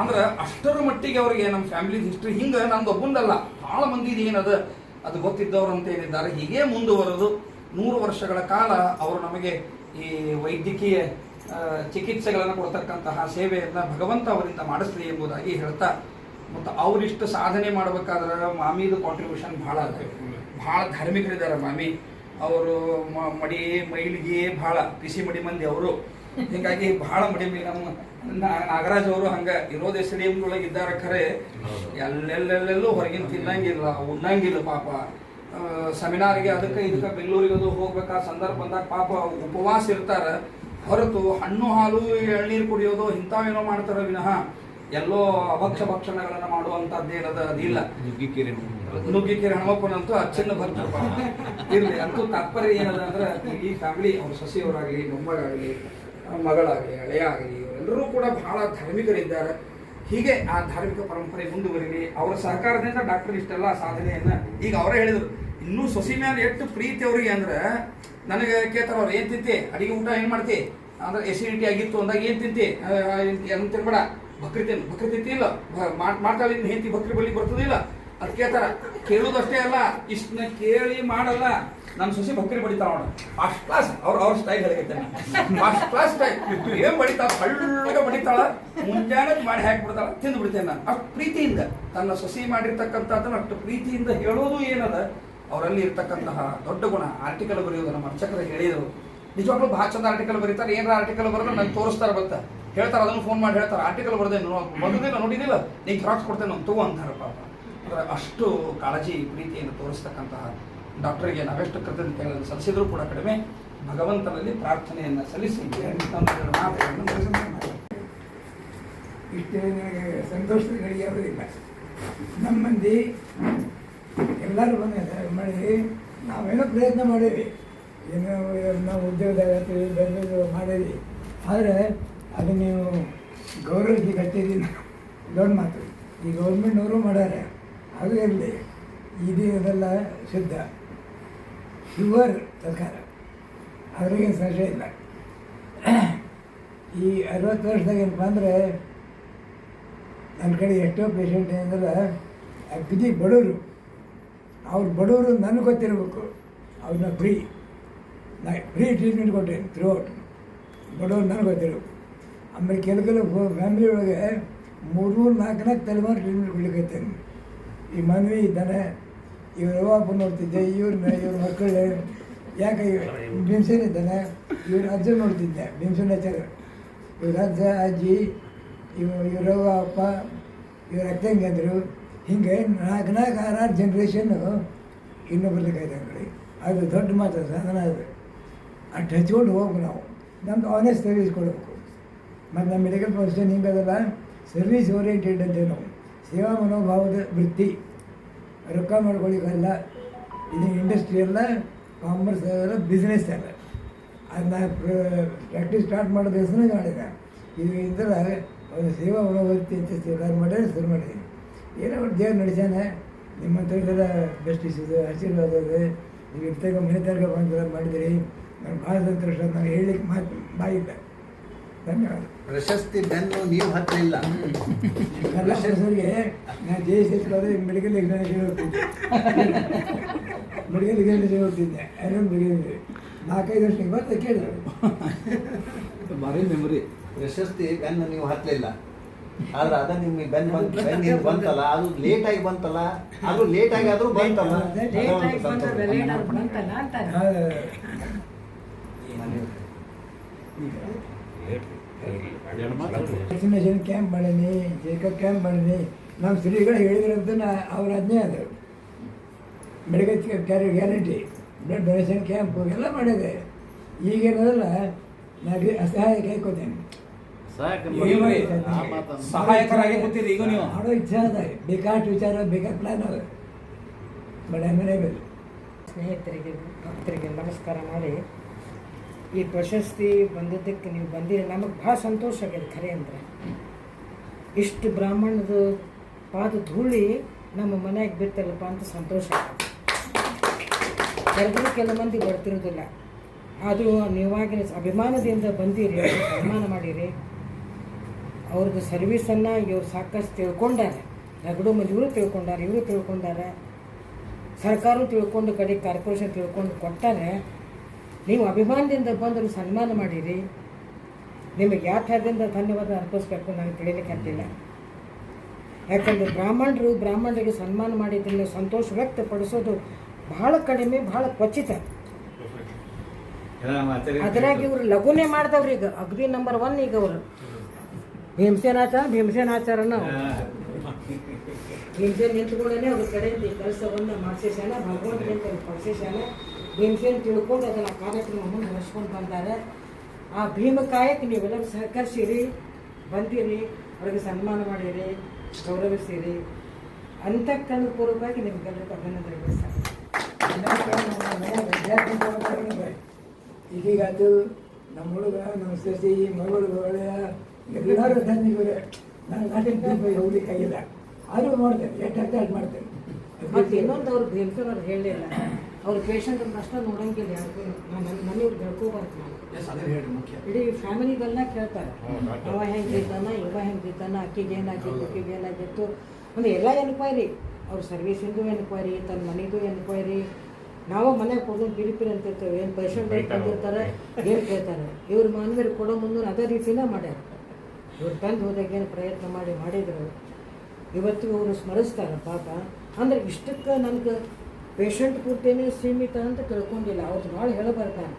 ಅಂದ್ರೆ ಅಷ್ಟರ ಮಟ್ಟಿಗೆ ಅವರಿಗೆ ನಮ್ಮ ಫ್ಯಾಮಿಲಿ ಹಿಸ್ಟ್ರಿ ಹಿಂಗೆ ನಂದು ಒಬ್ಬಂದಲ್ಲ ಭಾಳ ಮಂದಿದು ಏನದ ಅದು ಗೊತ್ತಿದ್ದವರು ಅಂತ ಏನಿದ್ದಾರೆ ಹೀಗೆ ಮುಂದುವರೆದು ನೂರು ವರ್ಷಗಳ ಕಾಲ ಅವರು ನಮಗೆ ಈ ವೈದ್ಯಕೀಯ ಚಿಕಿತ್ಸೆಗಳನ್ನು ಕೊಡ್ತಕ್ಕಂತಹ ಸೇವೆಯನ್ನು ಭಗವಂತ ಅವರಿಂದ ಮಾಡಿಸ್ಲಿ ಎಂಬುದಾಗಿ ಹೇಳ್ತಾ, ಮತ್ತು ಅವರಿಷ್ಟು ಸಾಧನೆ ಮಾಡಬೇಕಾದ್ರೆ ಮಾಮಿದು ಕಾಂಟ್ರಿಬ್ಯೂಷನ್ ಭಾಳ ಅದ. ಭಾಳ ಧಾರ್ಮಿಕರಿದ್ದಾರೆ ಮಾಮಿ. ಅವರು ಮಡಿ, ಮೈಲಿಗೆ ಭಾಳ ಬಿಸಿ ಮಡಿ ಮಂದಿ ಅವರು. ಹೀಗಾಗಿ ಬಹಳ ಮಡಿ ಮೈ ನಮ್ಮ ನಾಗರಾಜ್ ಅವರು ಹಂಗ ಇರೋದೇ ಸ್ಟೇಡಿಯಂದೊಳಗೆ ಇದ್ದಾರೆ ಖರೆ. ಎಲ್ಲೆಲ್ಲೆಲ್ಲೆಲ್ಲೂ ಹೊರಗಿನ ತಿನ್ನಂಗಿಲ್ಲ ಉಣ್ಣಂಗಿಲ್ಲ ಪಾಪ. ಸೆಮಿನಾರ್ಗೆ ಅದಕ್ಕೆ ಇದಕ್ಕೆ ಬೆಂಗಳೂರಿಗೆ ಅದು ಹೋಗ್ಬೇಕಾ ಸಂದರ್ಭ ಬಂದಾಗ ಪಾಪ ಉಪವಾಸ ಇರ್ತಾರ. ಹೊರತು ಹಣ್ಣು ಹಾಲು ಎಳ್ನೀರು ಕುಡಿಯೋದು ಇಂಥವೇನೋ ಮಾಡ್ತಾರ ವಿನಃ ಎಲ್ಲೋ ಅಭಕ್ಷ ಭಕ್ಷಣಗಳನ್ನು ಮಾಡುವಂಥದ್ದೇನದ ಅದಿಲ್ಲ. ನುಗ್ಗಿಕೆರೆ ಹನುಮಪ್ಪನಂತೂ ಅಚ್ಚನ್ನು ಬರ್ತಪ್ಪ ಇರ್ಲಿ ಅಂತೂ ತಾತ್ಪರ್ಯ ಏನದ ಅಂದ್ರೆ ಈ ಫ್ಯಾಮಿಲಿ ಅವ್ರ ಸೊಸೆಯವರಾಗಲಿ ಮೊಮ್ಮಗಾಗಲಿ ಮಗಳಾಗಲಿ ಹಳೆಯ ಆಗಲಿ ಇವರೆಲ್ಲರೂ ಕೂಡ ಬಹಳ ಧಾರ್ಮಿಕರಿದ್ದಾರೆ. ಹೀಗೆ ಆ ಧಾರ್ಮಿಕ ಪರಂಪರೆ ಮುಂದುವರಿಲಿ, ಅವರ ಸಹಕಾರದಿಂದ ಡಾಕ್ಟರ್ ಇಷ್ಟೆಲ್ಲ ಸಾಧನೆಯನ್ನ ಈಗ ಅವರೇ ಹೇಳಿದರು. ಇನ್ನೂ ಸೊಸಿ ಮೇಲೆ ಎಷ್ಟು ಪ್ರೀತಿ ಅವರಿಗೆ ಅಂದ್ರೆ, ನನಗೆ ಕೇಳ್ತಾರೆ ಅವ್ರು, ಏನ್ ತಿಂತಿ? ಅಡಿಗೆ ಊಟ ಏನು ಮಾಡ್ತಿ? ಅಂದ್ರೆ ಎಸಿಡಿಟಿ ಆಗಿತ್ತು ಅಂದಾಗ ಏನ್ ತಿಂತಿ? ಏನು ತಿನ್ಬೇಡ. ಬಕ್ರಿ ತಿನ್ ಬಕ್ರಿ ತಿಂತಿ ಇಲ್ಲ. ಮಾಡ್ತಾಳೆ ಹೆಂಡತಿ ಬಕ್ರಿ ಬಳಿ ಬರ್ತದಿಲ್ಲ. ಅದ್ ಕೇಳ್ತಾರ. ಕೇಳೋದಷ್ಟೇ ಅಲ್ಲ, ಇಷ್ಟನ್ನ ಕೇಳಿ ಮಾಡಲ್ಲ. ನನ್ನ ಸೊಸಿ ಬಕ್ರಿ ಬಡಿತಾರ ನೋಡ. ಫಸ್ಟ್ ಕ್ಲಾಸ್ ಅವ್ರ ಅವ್ರ ಸ್ಟೈಲ್ ಹೇಳಿಕೈತೆ ಫಸ್ಟ್ ಕ್ಲಾಸ್ ಸ್ಟೈಲ್ ಏನ್ ಬಡಿತಾಳ? ಹಳ್ಳಗ ಬಡಿತಾಳ. ಮುಂಜಾನೆ ಮಾಡಿ ಹಾಕಿ ಬಿಡ್ತಾಳ ತಿಂದು ಬಿಡ್ತೇನೆ ನಾನು. ಅಷ್ಟು ಪ್ರೀತಿಯಿಂದ ತನ್ನ ಸೊಸಿ ಮಾಡಿರ್ತಕ್ಕಂಥದ್ದನ್ನ ಅಷ್ಟು ಪ್ರೀತಿಯಿಂದ ಹೇಳೋದು ಏನದ? ಅವರಲ್ಲಿ ಇರ್ತಕ್ಕಂತಹ ದೊಡ್ಡ ಗುಣ. ಆರ್ಟಿಕಲ್ ಬರೆಯೋದು ನಮ್ಮ ಅರ್ಚಕರು ಹೇಳಿದರು. ನಿಜವಾಗ್ಲೂ ಭಾಳ ಚಂದ ಆರ್ಟಿಕಲ್ ಬರೀತಾರೆ. ಏನಾರ ಆರ್ಟಿಕಲ್ ಬರೆದ್ರೆ ನಂಗೆ ತೋರಿಸ್ತಾರೆ ಬತ್ತ ಹೇಳ್ತಾರೆ, ಅದನ್ನು ಫೋನ್ ಮಾಡಿ ಹೇಳ್ತಾರೆ. ಆರ್ಟಿಕಲ್ ಬರೆದೆ ಬಂದಿಲ್ಲ ನೋಡಿದಿಲ್ಲ ನೀನು ಕ್ರಾಕ್ಸ್ ಕೊಡ್ತೇನೆ ನಾನು ತಗೋ ಅಂತಾರಪ್ಪ ಅಂದ್ರೆ ಅಷ್ಟು ಕಾಳಜಿ, ಪ್ರೀತಿಯನ್ನು ತೋರಿಸ್ತಕ್ಕಂತಹ ಡಾಕ್ಟರ್ಗೆ ನಾವೆಷ್ಟು ಕೃತಜ್ಞತೆಗಳನ್ನು ಸಲ್ಲಿಸಿದ್ರು ಕೂಡ ಕಡಿಮೆ. ಭಗವಂತನಲ್ಲಿ ಪ್ರಾರ್ಥನೆಯನ್ನು ಸಲ್ಲಿಸಿ. ಇಷ್ಟೇ ನನಗೆ ಸಂತೋಷದ ನಮ್ಮಂದಿ ನಮ್ಮ ಮಂದಿ ಎಲ್ಲರೂ ಬಂದ ಮಾಡಿ ನಾವೇನೋ ಪ್ರಯತ್ನ ಮಾಡೀವಿ ಏನೋ ನಾವು ಉದ್ಯೋಗದಾಗ ಬೆಳೆದು ಮಾಡೀವಿ ಆದರೆ ಅದು ನೀವು ಗೌರವಕ್ಕೆ ಕಟ್ಟಿದ್ದೀನಿ ದೊಡ್ಡ ಮಾತು. ಈ ಗೌರ್ಮೆಂಟ್ನವರು ಮಾಡ್ಯಾರೆ ಅದು ಇರಲಿ. ಇದು ಇದೆಲ್ಲ ಶುದ್ಧ. ಶುಗರ್ ಸರ್ಕಾರ ಅದ್ರಾಗೇನು ಸಂಶಯ ಇಲ್ಲ. ಈ ಅರವತ್ತು ವರ್ಷದಾಗ ಏನಪ್ಪ ಅಂದರೆ ನನ್ನ ಕಡೆ ಎಷ್ಟೋ ಪೇಷಂಟ್ ಏನಂದ್ರೆ ಅಗ್ದಿ ಬಡವರು ಅವ್ರು ಬಡವರು ನನಗೆ ಗೊತ್ತಿರಬೇಕು. ಅವ್ರನ್ನ ಫ್ರೀ ನಾ ಫ್ರೀ ಟ್ರೀಟ್ಮೆಂಟ್ ಕೊಟ್ಟೇನೆ ಥ್ರೂ ಔಟ್ ಬಡವ್ರು ನನಗೆ ಗೊತ್ತಿರಬೇಕು. ಆಮೇಲೆ ಕೆಲವು ಕೆಲವು ಫ್ಯಾಮಿಲಿ ಒಳಗೆ ಮೂರು ನಾಲ್ಕು ನಾಲ್ಕು ತಲೆಮಾರು ಟ್ರೀಟ್ಮೆಂಟ್ ಕೊಡ್ಲಿಕ್ಕೆ ಈ ಮನವಿ ಇದ್ದಾನೆ ಇವ್ರ ಅಪ್ಪ ನೋಡ್ತಿದ್ದೆ ಇವ್ರನ್ನ ಇವ್ರ ಮಕ್ಕಳು ಯಾಕೆ ಭೀಮಸೇನ್ ಇದ್ದಾನೆ. ಇವ್ರ ಅಜ್ಜ ನೋಡ್ತಿದ್ದೆ, ಭೀಮಸೇನ್ ಆಚಾರ್ಯ ಇವ್ರ ಅಜ್ಜ, ಅಜ್ಜಿ, ಇವ ಇವರವ್ವ ಅಪ್ಪ, ಇವ್ರ ಅಕ್ಕಂಗಂದರು ಹಿಂಗೆ ನಾಲ್ಕು ನಾಲ್ಕು ಆರಾರು ಜನ್ರೇಷನ್ನು ಇನ್ನೂ ಬರ್ಲಿಕ್ಕಾಯ್ತು ಆ ಅದು ದೊಡ್ಡ ಮಾತು ಸಾಧನ ಅದು. ಅಷ್ಟು ಹಚ್ಕೊಂಡು ಹೋಗ್ಬೇಕು ನಾವು. ನಮ್ದು ಆನೆಸ್ಟ್ ಸರ್ವಿಸ್ ಕೊಡಬೇಕು. ಮತ್ತು ನಮ್ಮ ಮೆಡಿಕಲ್ ಪ್ರೊಫೆಷನ್ ಹಿಂಗದಲ್ಲ ಸರ್ವಿಸ್ ಓರಿಯೆಂಟೆಡ್ ಅಂತೇವೆ ನಾವು. ಸೇವಾ ಮನೋಭಾವದ ವೃತ್ತಿ. ರೊಕ್ಕ ಮಾಡ್ಕೊಳ್ಳಿಕ್ಕಲ್ಲ. ಇದು ಇಂಡಸ್ಟ್ರಿ ಅಲ್ಲ ಕಾಮರ್ಸ್ ಅಲ್ಲ ಬಿಸ್ನೆಸ್ ಅಲ್ಲ. ಅದನ್ನ ಪ್ರಾಕ್ಟೀಸ್ ಸ್ಟಾರ್ಟ್ ಮಾಡೋದು ಹೆಸರು ಮಾಡಿದೆ ಇದು ಇದ್ರೆ ಒಂದು ಸೇವಾ ಮನೋವೃತ್ತಿ ಅಂತ ಸ್ವೀಕಾರ ಮಾಡಿದ್ರೆ ಶುರು ಮಾಡಿದ್ದೀನಿ ಏನೋ ಒಂದು ದೇವ್ರು ನಡೆಸ್ಯಾನೆ. ನಿಮ್ಮಂಥವ್ರಿಗೆಲ್ಲ ಬೆಸ್ಟ್ ಇಸಿದು ಆಶೀರ್ವಾದ ಇದೆ. ನೀವು ಇರ್ತಕ್ಕ ಮನೆ ತರಗ ಬಂದು ಮಾಡಿದಿರಿ. ನಾನು ಭಾಳ ಸಂತೋಷ. ನಾನು ಹೇಳಲಿಕ್ಕೆ ಮಾತು, ಬಾಯಿಲ್ಲ. ಧನ್ಯವಾದ. ಪ್ರಶಸ್ತಿ ಬೆನ್ನು ನೀವು ಹತ್ತಲಿಲ್ಲ. ನಾನು J medical examination medical examination ಹೋಗ್ತಿದ್ದೆ ಐರನ್ ಮೆಡಿಕಲ್ ನಾಲ್ಕೈದು ವರ್ಷ ಇವತ್ತು ಕೇಳಿದ್ರು. ಭಾರಿ ಮೆಮೊರಿ ಪ್ರಶಸ್ತಿ ಬೆನ್ನು ನೀವು ಹತ್ತಲಿಲ್ಲ. ಆದ್ರೆ ಅದ ನಿಮ್ಗೆ ಬೆನ್ ಬಂತ ಬೆನ್ ಹಿಂಗ್ ಬಂತಲ್ಲ ಅದು ಲೇಟ್ ಆಗಿ ಬಂತಲ್ಲ ಅದು ಲೇಟ್ ಆಗಿ ಆದ್ರೂ ಬಂತಲ್ಲ. Late ಅದು ಆಗಿ ವ್ಯಾಕ್ಸಿನೇಷನ್ ಕ್ಯಾಂಪ್ ಮಾಡೀನಿ ನಾವು ಕ್ಯಾಂಪ್ ಮಾಡೀನಿ. ನಮ್ಮ ಶ್ರೀಗಳು ಹೇಳಿದ್ರಂತ ಅವ್ರ ಆಜ್ಞೆ ಅದು medical carry guarantee blood donation camp ಎಲ್ಲ ಮಾಡಿದೆ. ಈಗೇನದಲ್ಲ ನಾನು ಅಸಹಾಯ ಕೈಕೋತೇನೆ ಸಹಾಯಕರಾಗಿ ಕೂತಿರಿ ಈಗ ನೀವು. ಮಾಡೋ ಇಚ್ಛೆ ಅದ. ಬೇಕಾದ ವಿಚಾರ ಬೇಕಾದ ಪ್ಲಾನ್ ಅದ. ಬಡ ಬೇಕು ಸ್ನೇಹಿತರಿಗೆ ಭಕ್ತರಿಗೆ ನಮಸ್ಕಾರ ಮಾಡಿ. ಈ ಪ್ರಶಸ್ತಿ ಬಂದಿದ್ದಕ್ಕೆ ನೀವು ಬಂದಿರಿ. ನಮಗೆ ಭಾಳ ಸಂತೋಷ ಆಗ್ಯದ ಖರೆ ಅಂದರೆ. ಇಷ್ಟು ಬ್ರಾಹ್ಮಣದ ಪಾದ ಧೂಳಿ ನಮ್ಮ ಮನೆಗೆ ಬಿತ್ತಲ್ಲಪ್ಪ ಅಂತ ಸಂತೋಷ ಆಗ್ತದೆ ಕೆಲವು ಕೆಲ ಮಂದಿ ಬರ್ತಿರೋದಿಲ್ಲ ಅದು ನೀವಾಗಿನ ಅಭಿಮಾನದಿಂದ ಬಂದಿರಿ, ಅಭಿಮಾನ ಮಾಡಿರಿ. ಅವ್ರದ್ದು ಸರ್ವೀಸನ್ನು ಇವ್ರು ಸಾಕಷ್ಟು ತಿಳ್ಕೊಂಡಾರೆ. ರಗಡು ಮಂದಿ ಇವರು ತಿಳ್ಕೊಂಡಾರೆ ಇವರು ತಿಳ್ಕೊಂಡಾರೆ. ಸರ್ಕಾರ ತಿಳ್ಕೊಂಡು, ಕಡೆ ಕಾರ್ಪೊರೇಷನ್ ತಿಳ್ಕೊಂಡು ಕೊಟ್ಟಾರೆ. ನೀವು ಅಭಿಮಾನದಿಂದ ಬಂದರು ಸನ್ಮಾನ ಮಾಡಿರಿ. ನಿಮಗೆ ಯಾವ ಥರದಿಂದ ಧನ್ಯವಾದ ಅರ್ಪಿಸ್ಬೇಕು ನನಗೆ ತಿಳಿಲಿಕ್ಕೆ ಅಂತಿಲ್ಲ ಯಾಕಂದರೆ ಬ್ರಾಹ್ಮಣರು ಬ್ರಾಹ್ಮಣರಿಗೆ ಸನ್ಮಾನ ಮಾಡಿದ್ದನ್ನು ಸಂತೋಷ ವ್ಯಕ್ತಪಡಿಸೋದು ಬಹಳ ಕಡಿಮೆ ಬಹಳ ಕ್ವಚಿತ. ಅದರಾಗಿ ಇವರು ಲಘುನೇ ಮಾಡ್ದವ್ರು ಈಗ ಅಗ್ದಿ ನಂಬರ್ ಒನ್ ಈಗ ಅವರು. ಭೀಮಸೇನಾಚಾರ ಭೀಮಸೇನಾಚಾರನ ಭೀಮಸೇನ್ ನಿಂತ್ಕೊಂಡೇ ಅವ್ರ ಕಡೆಯಿಂದ ಈ ಕೆಲಸವನ್ನು ಮಾಡಿಸ್ಯಾನ ಭಗವಂತ ನಿಂತ ಪಡಿಸ್ಯಾನ ಭೀಮಸೇನ್ ತಿಳ್ಕೊಂಡು ಅದನ್ನು ಕಾರ್ಯಕ್ರಮವನ್ನು ನಡೆಸ್ಕೊಂಡು ಬಂದಾರೆ. ಆ ಭೀಮಕಾಯಕ್ಕೆ ನೀವೆಲ್ಲರೂ ಸಹಕರಿಸಿರಿ ಬಂದಿರಿ ಅವ್ರಿಗೆ ಸನ್ಮಾನ ಮಾಡಿರಿ ಗೌರವಿಸಿರಿ. ಅಂತಃಕರಣಪೂರ್ವಕವಾಗಿ ನಿಮ್ಗೆಲ್ಲರಿಗೂ ಅಭಿನಂದನೆಗಳು ಸರ್. ಈಗೀಗ ಅದು ನಮ್ಮ ಹುಡುಗ ನಮ್ಮ ಸಸಿ ಮಗಳು ಒಳ್ಳೆಯ ಎಲ್ಲರೂ ಧನ್ಯಗಳೇ ನಾನು ದೀಪ ಹೋಗ್ಲಿಕ್ಕಾಗಿಲ್ಲ ಆದರೂ ಮಾಡ್ತೇನೆ ಎಷ್ಟು ಅಟ್ಯಾಚ್ ಮಾಡ್ತೇನೆ. ಮತ್ತೆ ಇನ್ನೊಂದು ಅವ್ರು ಭೀಮಸೇನ್ ಅವ್ರು ಹೇಳಲಿಲ್ಲ. ಅವ್ರ ಪೇಷಂಟ್ ಅಷ್ಟ ನೋಡಂಗಿಲ್ಲ ಮನೆಯವ್ರು ನಾನು ಮನೆಯವ್ರು ಹೇಳ್ಕೋಬಾರ್ದು ನಾನು. ಇಡೀ ಫ್ಯಾಮಿಲಿಗೆಲ್ಲ ಕೇಳ್ತಾರೆ. ಅವ ಹೆಂಗಿದ್ದಾನ ಇವ ಹೆಂಗಿದ್ದಾನ ಅಕ್ಕಿಗೆ ಏನಾಗಿತ್ತು ಅಕ್ಕಿಗೆ ಏನಾಗಿತ್ತು ಅಂದ್ರೆ ಎಲ್ಲ ಎನ್ಕ್ವೈರಿ ಅವ್ರ ಸರ್ವಿಸಿಂದು ಎನ್ಕ್ವೈರಿ ತನ್ನ ಮನೆದು ಎನ್ಕ್ವೈರಿ ನಾವು ಮನೆಗೆ ಪಿರಿಪಿರಿ ಅಂತ ಇರ್ತೇವೆ. ಏನು ಪೇಷಂಟ್ ಬಂದಿರ್ತಾರೆ ಏನು ಕೇಳ್ತಾರೆ. ಇವ್ರ ಮನೆಯವ್ರಿಗೆ ಕೊಡೋ ಮುಂದೆ ಅದೇ ರೀತಿನೇ ಮಾಡ್ಯಾರ. ಇವ್ರು ತಂದು ಹೋದಾಗ ಏನು ಪ್ರಯತ್ನ ಮಾಡಿ ಮಾಡಿದ್ರು. ಇವತ್ತು ಅವರು ಸ್ಮರಿಸ್ತಾರೆ ಪಾಪ. ಅಂದ್ರೆ ಇಷ್ಟಕ್ಕೆ ನನಗೆ ಪೇಷಂಟ್ ಪೂರ್ತಿನೇ ಸೀಮಿತ ಅಂತ ತಿಳ್ಕೊಂಡಿಲ್ಲ. ಅವ್ರು ಭಾಳ ಹೇಳಬಾರ್ದಾನೆ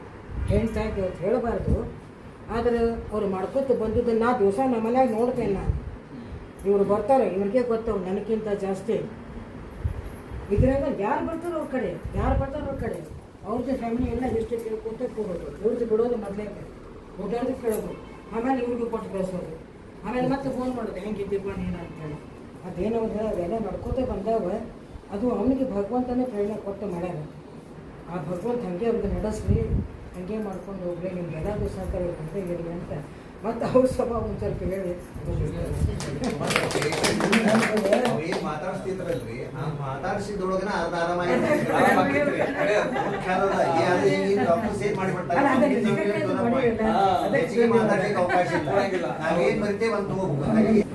ಹೇಳ್ತಾಗಿ ಅವ್ರು ಹೇಳಬಾರ್ದು. ಆದರೆ ಅವ್ರು ಮಾಡ್ಕೊತ ಬಂದಿದ್ದು ನಾ ದಿವಸ ನಮ್ಮ ನೋಡ್ತೇನೆ ನಾನು ಇವರು ಬರ್ತಾರೆ, ಇವ್ರಿಗೆ ಗೊತ್ತವ್ ನನಗಿಂತ ಜಾಸ್ತಿ. ಇದರಿಂದ ಯಾರು ಬರ್ತಾರೆ ಅವ್ರ ಕಡೆ, ಯಾರು ಬರ್ತಾರೆ ಅವ್ರ ಕಡೆ. ಅವ್ರದ್ದು ಫ್ಯಾಮಿಲಿ ಎಲ್ಲ ಎಷ್ಟು ಕೇಳ್ಕೊತ ಹೋಗೋದು ಇವ್ರದ್ದು ಬಿಡೋದು ಮೊದಲೇ ಊಟದ್ದು ಕೇಳೋದು. ಆಮೇಲೆ ಇವ್ರಿಗೆ ಕೊಟ್ಟು ಕಳಿಸೋದು ಆಮೇಲೆ ಮತ್ತೆ ಫೋನ್ ಮಾಡೋದು, ಹೆಂಗಿದ್ದೀಪ್ಪ ನೀನು? ಅಂತೇಳಿ ಅದೇನೋ ಅವೆಲ್ಲ ನಡ್ಕೋತ ಬಂದಾವ. ಅದು ಅವನಿಗೆ ಭಗವಂತನೇ ಪ್ರೇರಣೆ ಕೊಟ್ಟು ಮಾಡ್ಯಾರ. ಆ ಭಗವಂತ ಹಂಗೆ ಅವ್ರಿಗೆ ನಡೆಸ್ರಿ, ಹಂಗೆ ಮಾಡ್ಕೊಂಡು ಹೋಗ್ಲಿ ನಿಮ್ಗೆ ಎಲ್ಲಾದರೂ ಸಹಕಾರ ಅಂತ ಇರಲಿ ಅಂತ. ಮತ್ತು ಅವ್ರ ಸ್ವಭಾವ ಒಂದು ಸ್ವಲ್ಪ ಹೇಳಿ ಮಾತಾಡ್ಸ್ತಿದ್ರಲ್ರಿ? ಆ ಮಾತಾಡ್ಸಿದ್ರೊಳಗನ ಅರ್ಧ ಆರಾಮಾಗಿ ಡಾಕ್ಟರ್ ಸೇವ್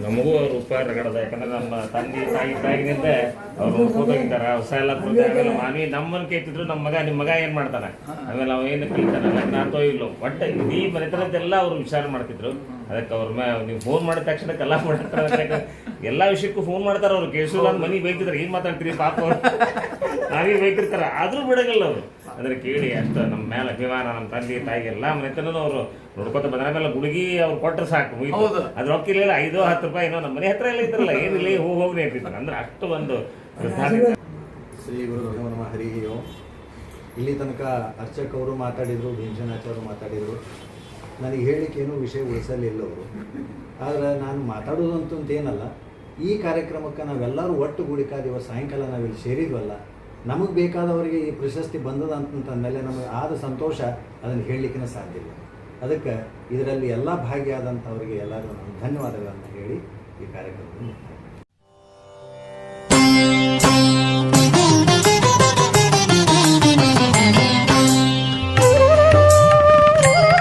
ನಮಗೂ ಅವ್ರ ಉಪಕಾರ ಕಡದ ಯಾಕಂದ್ರೆ ನಮ್ಮ ತಂದೆ ತಾಯಿ ತಾಯಿನಿಂದ ಅವ್ರು ನೋಡ್ಕೋತಾಗಿದ್ದಾರ ಹೊಸ ಎಲ್ಲ ಕೊಡ್ತಾರೆ ಆಮೇಲೆ ಮಾನಿ ನಮ್ಮನ್ನ ಕೇಳ್ತಿದ್ರು ನಮ್ಮ ಮಗ ನಿಮ್ಮ ಮಗ ಏನ್ ಮಾಡ್ತಾನ? ಆಮೇಲೆ ಅವ ಏನು ಕಲಿತಾನ ನಾತೋ ಇಲ್ಲೋ. ಒಟ್ಟ ಇಡೀ ಮನೆತನದ್ದೆಲ್ಲ ಅವ್ರು ವಿಚಾರ ಮಾಡ್ತಿದ್ರು. ಅದಕ್ಕೆ ಅವ್ರ ಮ್ಯಾ ನೀವು ಫೋನ್ ಮಾಡಿದ ತಕ್ಷಣ ಎಲ್ಲ ಮಾಡ್ತಾರೆ ಎಲ್ಲ ವಿಷಯಕ್ಕೂ ಫೋನ್ ಮಾಡ್ತಾರ ಅವ್ರು. ಕೇಳಿಸೋಲ್ಲ ಅಂತ ಮನೆಗೆ ಬೈತಿದ್ರು. ಏನ್ ಮಾತಾಡ್ತೀರಿ ಪಾಪ ಅವ್ರು? ನಾವೀಗ ಬೈತಿರ್ತಾರ. ಆದ್ರೂ ಬಿಡಗಲ್ಲ ಅವರು. ಅಂದ್ರೆ ಕೇಳಿ ಅಷ್ಟು ನಮ್ಮ ಮೇಲೆ ಅಭಿಮಾನ ನಮ್ಮ ತಂದೆ ತಾಯಿ ಎಲ್ಲ ಮನೆತನೂ ಅವರು ನೋಡ್ಕೊತ ಬಂದ ಮೇಲೆ ಗುಡುಗಿ ಅವ್ರು ಕೊಟ್ಟರೆ ಸಾಕು. ಅದ್ರ ರೊಕ್ಕ ಇಲ್ಲ ಐದು ಹತ್ತು ರೂಪಾಯಿ ಏನೋ ನಮ್ಮ ಮನೆ ಹತ್ರ ಎಲ್ಲ ಇದ್ರಲ್ಲ. ಏನಿಲ್ಲ ಹೋಗಿ ಹೋಗಿ ಹೇಳ್ತಿದ್ರು ಅಂದ್ರೆ ಅಷ್ಟು ಒಂದು ಶ್ರೀ ಗುರು ನಮ. ಹರಿ ಇಲ್ಲಿ ತನಕ ಅರ್ಚಕ್ ಅವರು ಮಾತಾಡಿದರು ಭೀಮಸೇನಾಚಾರ್ಯರು ಮಾತಾಡಿದರು. ನನಗೆ ಹೇಳಲಿಕ್ಕೆ ಏನೂ ವಿಷಯ ಉಳಿಸಲಿಲ್ಲ ಅವರು. ಆದರೆ ನಾನು ಮಾತಾಡೋದು ಏನಲ್ಲ ಈ ಕಾರ್ಯಕ್ರಮಕ್ಕೆ ನಾವೆಲ್ಲರೂ ಒಟ್ಟುಗೂಡಿಕಾದ ಸಾಯಂಕಾಲ ನಾವಿಲ್ಲಿ ಸೇರಿದ್ವಲ್ಲ, ನಮಗೆ ಬೇಕಾದವರಿಗೆ ಈ ಪ್ರಶಸ್ತಿ ಬಂದದ ಅಂತಂದಮೇಲೆ ನಮಗೆ ಆದ ಸಂತೋಷ ಅದನ್ನು ಹೇಳಲಿಕ್ಕೆ ಸಾಧ್ಯ ಇಲ್ಲ. ಅದಕ್ಕೆ ಇದರಲ್ಲಿ ಎಲ್ಲ ಭಾಗಿಯಾದಂಥವರಿಗೆ ಎಲ್ಲರೂ ನಾನು ಧನ್ಯವಾದಗಳನ್ನು ಹೇಳಿ ಈ ಮುಕ್ತಾಯ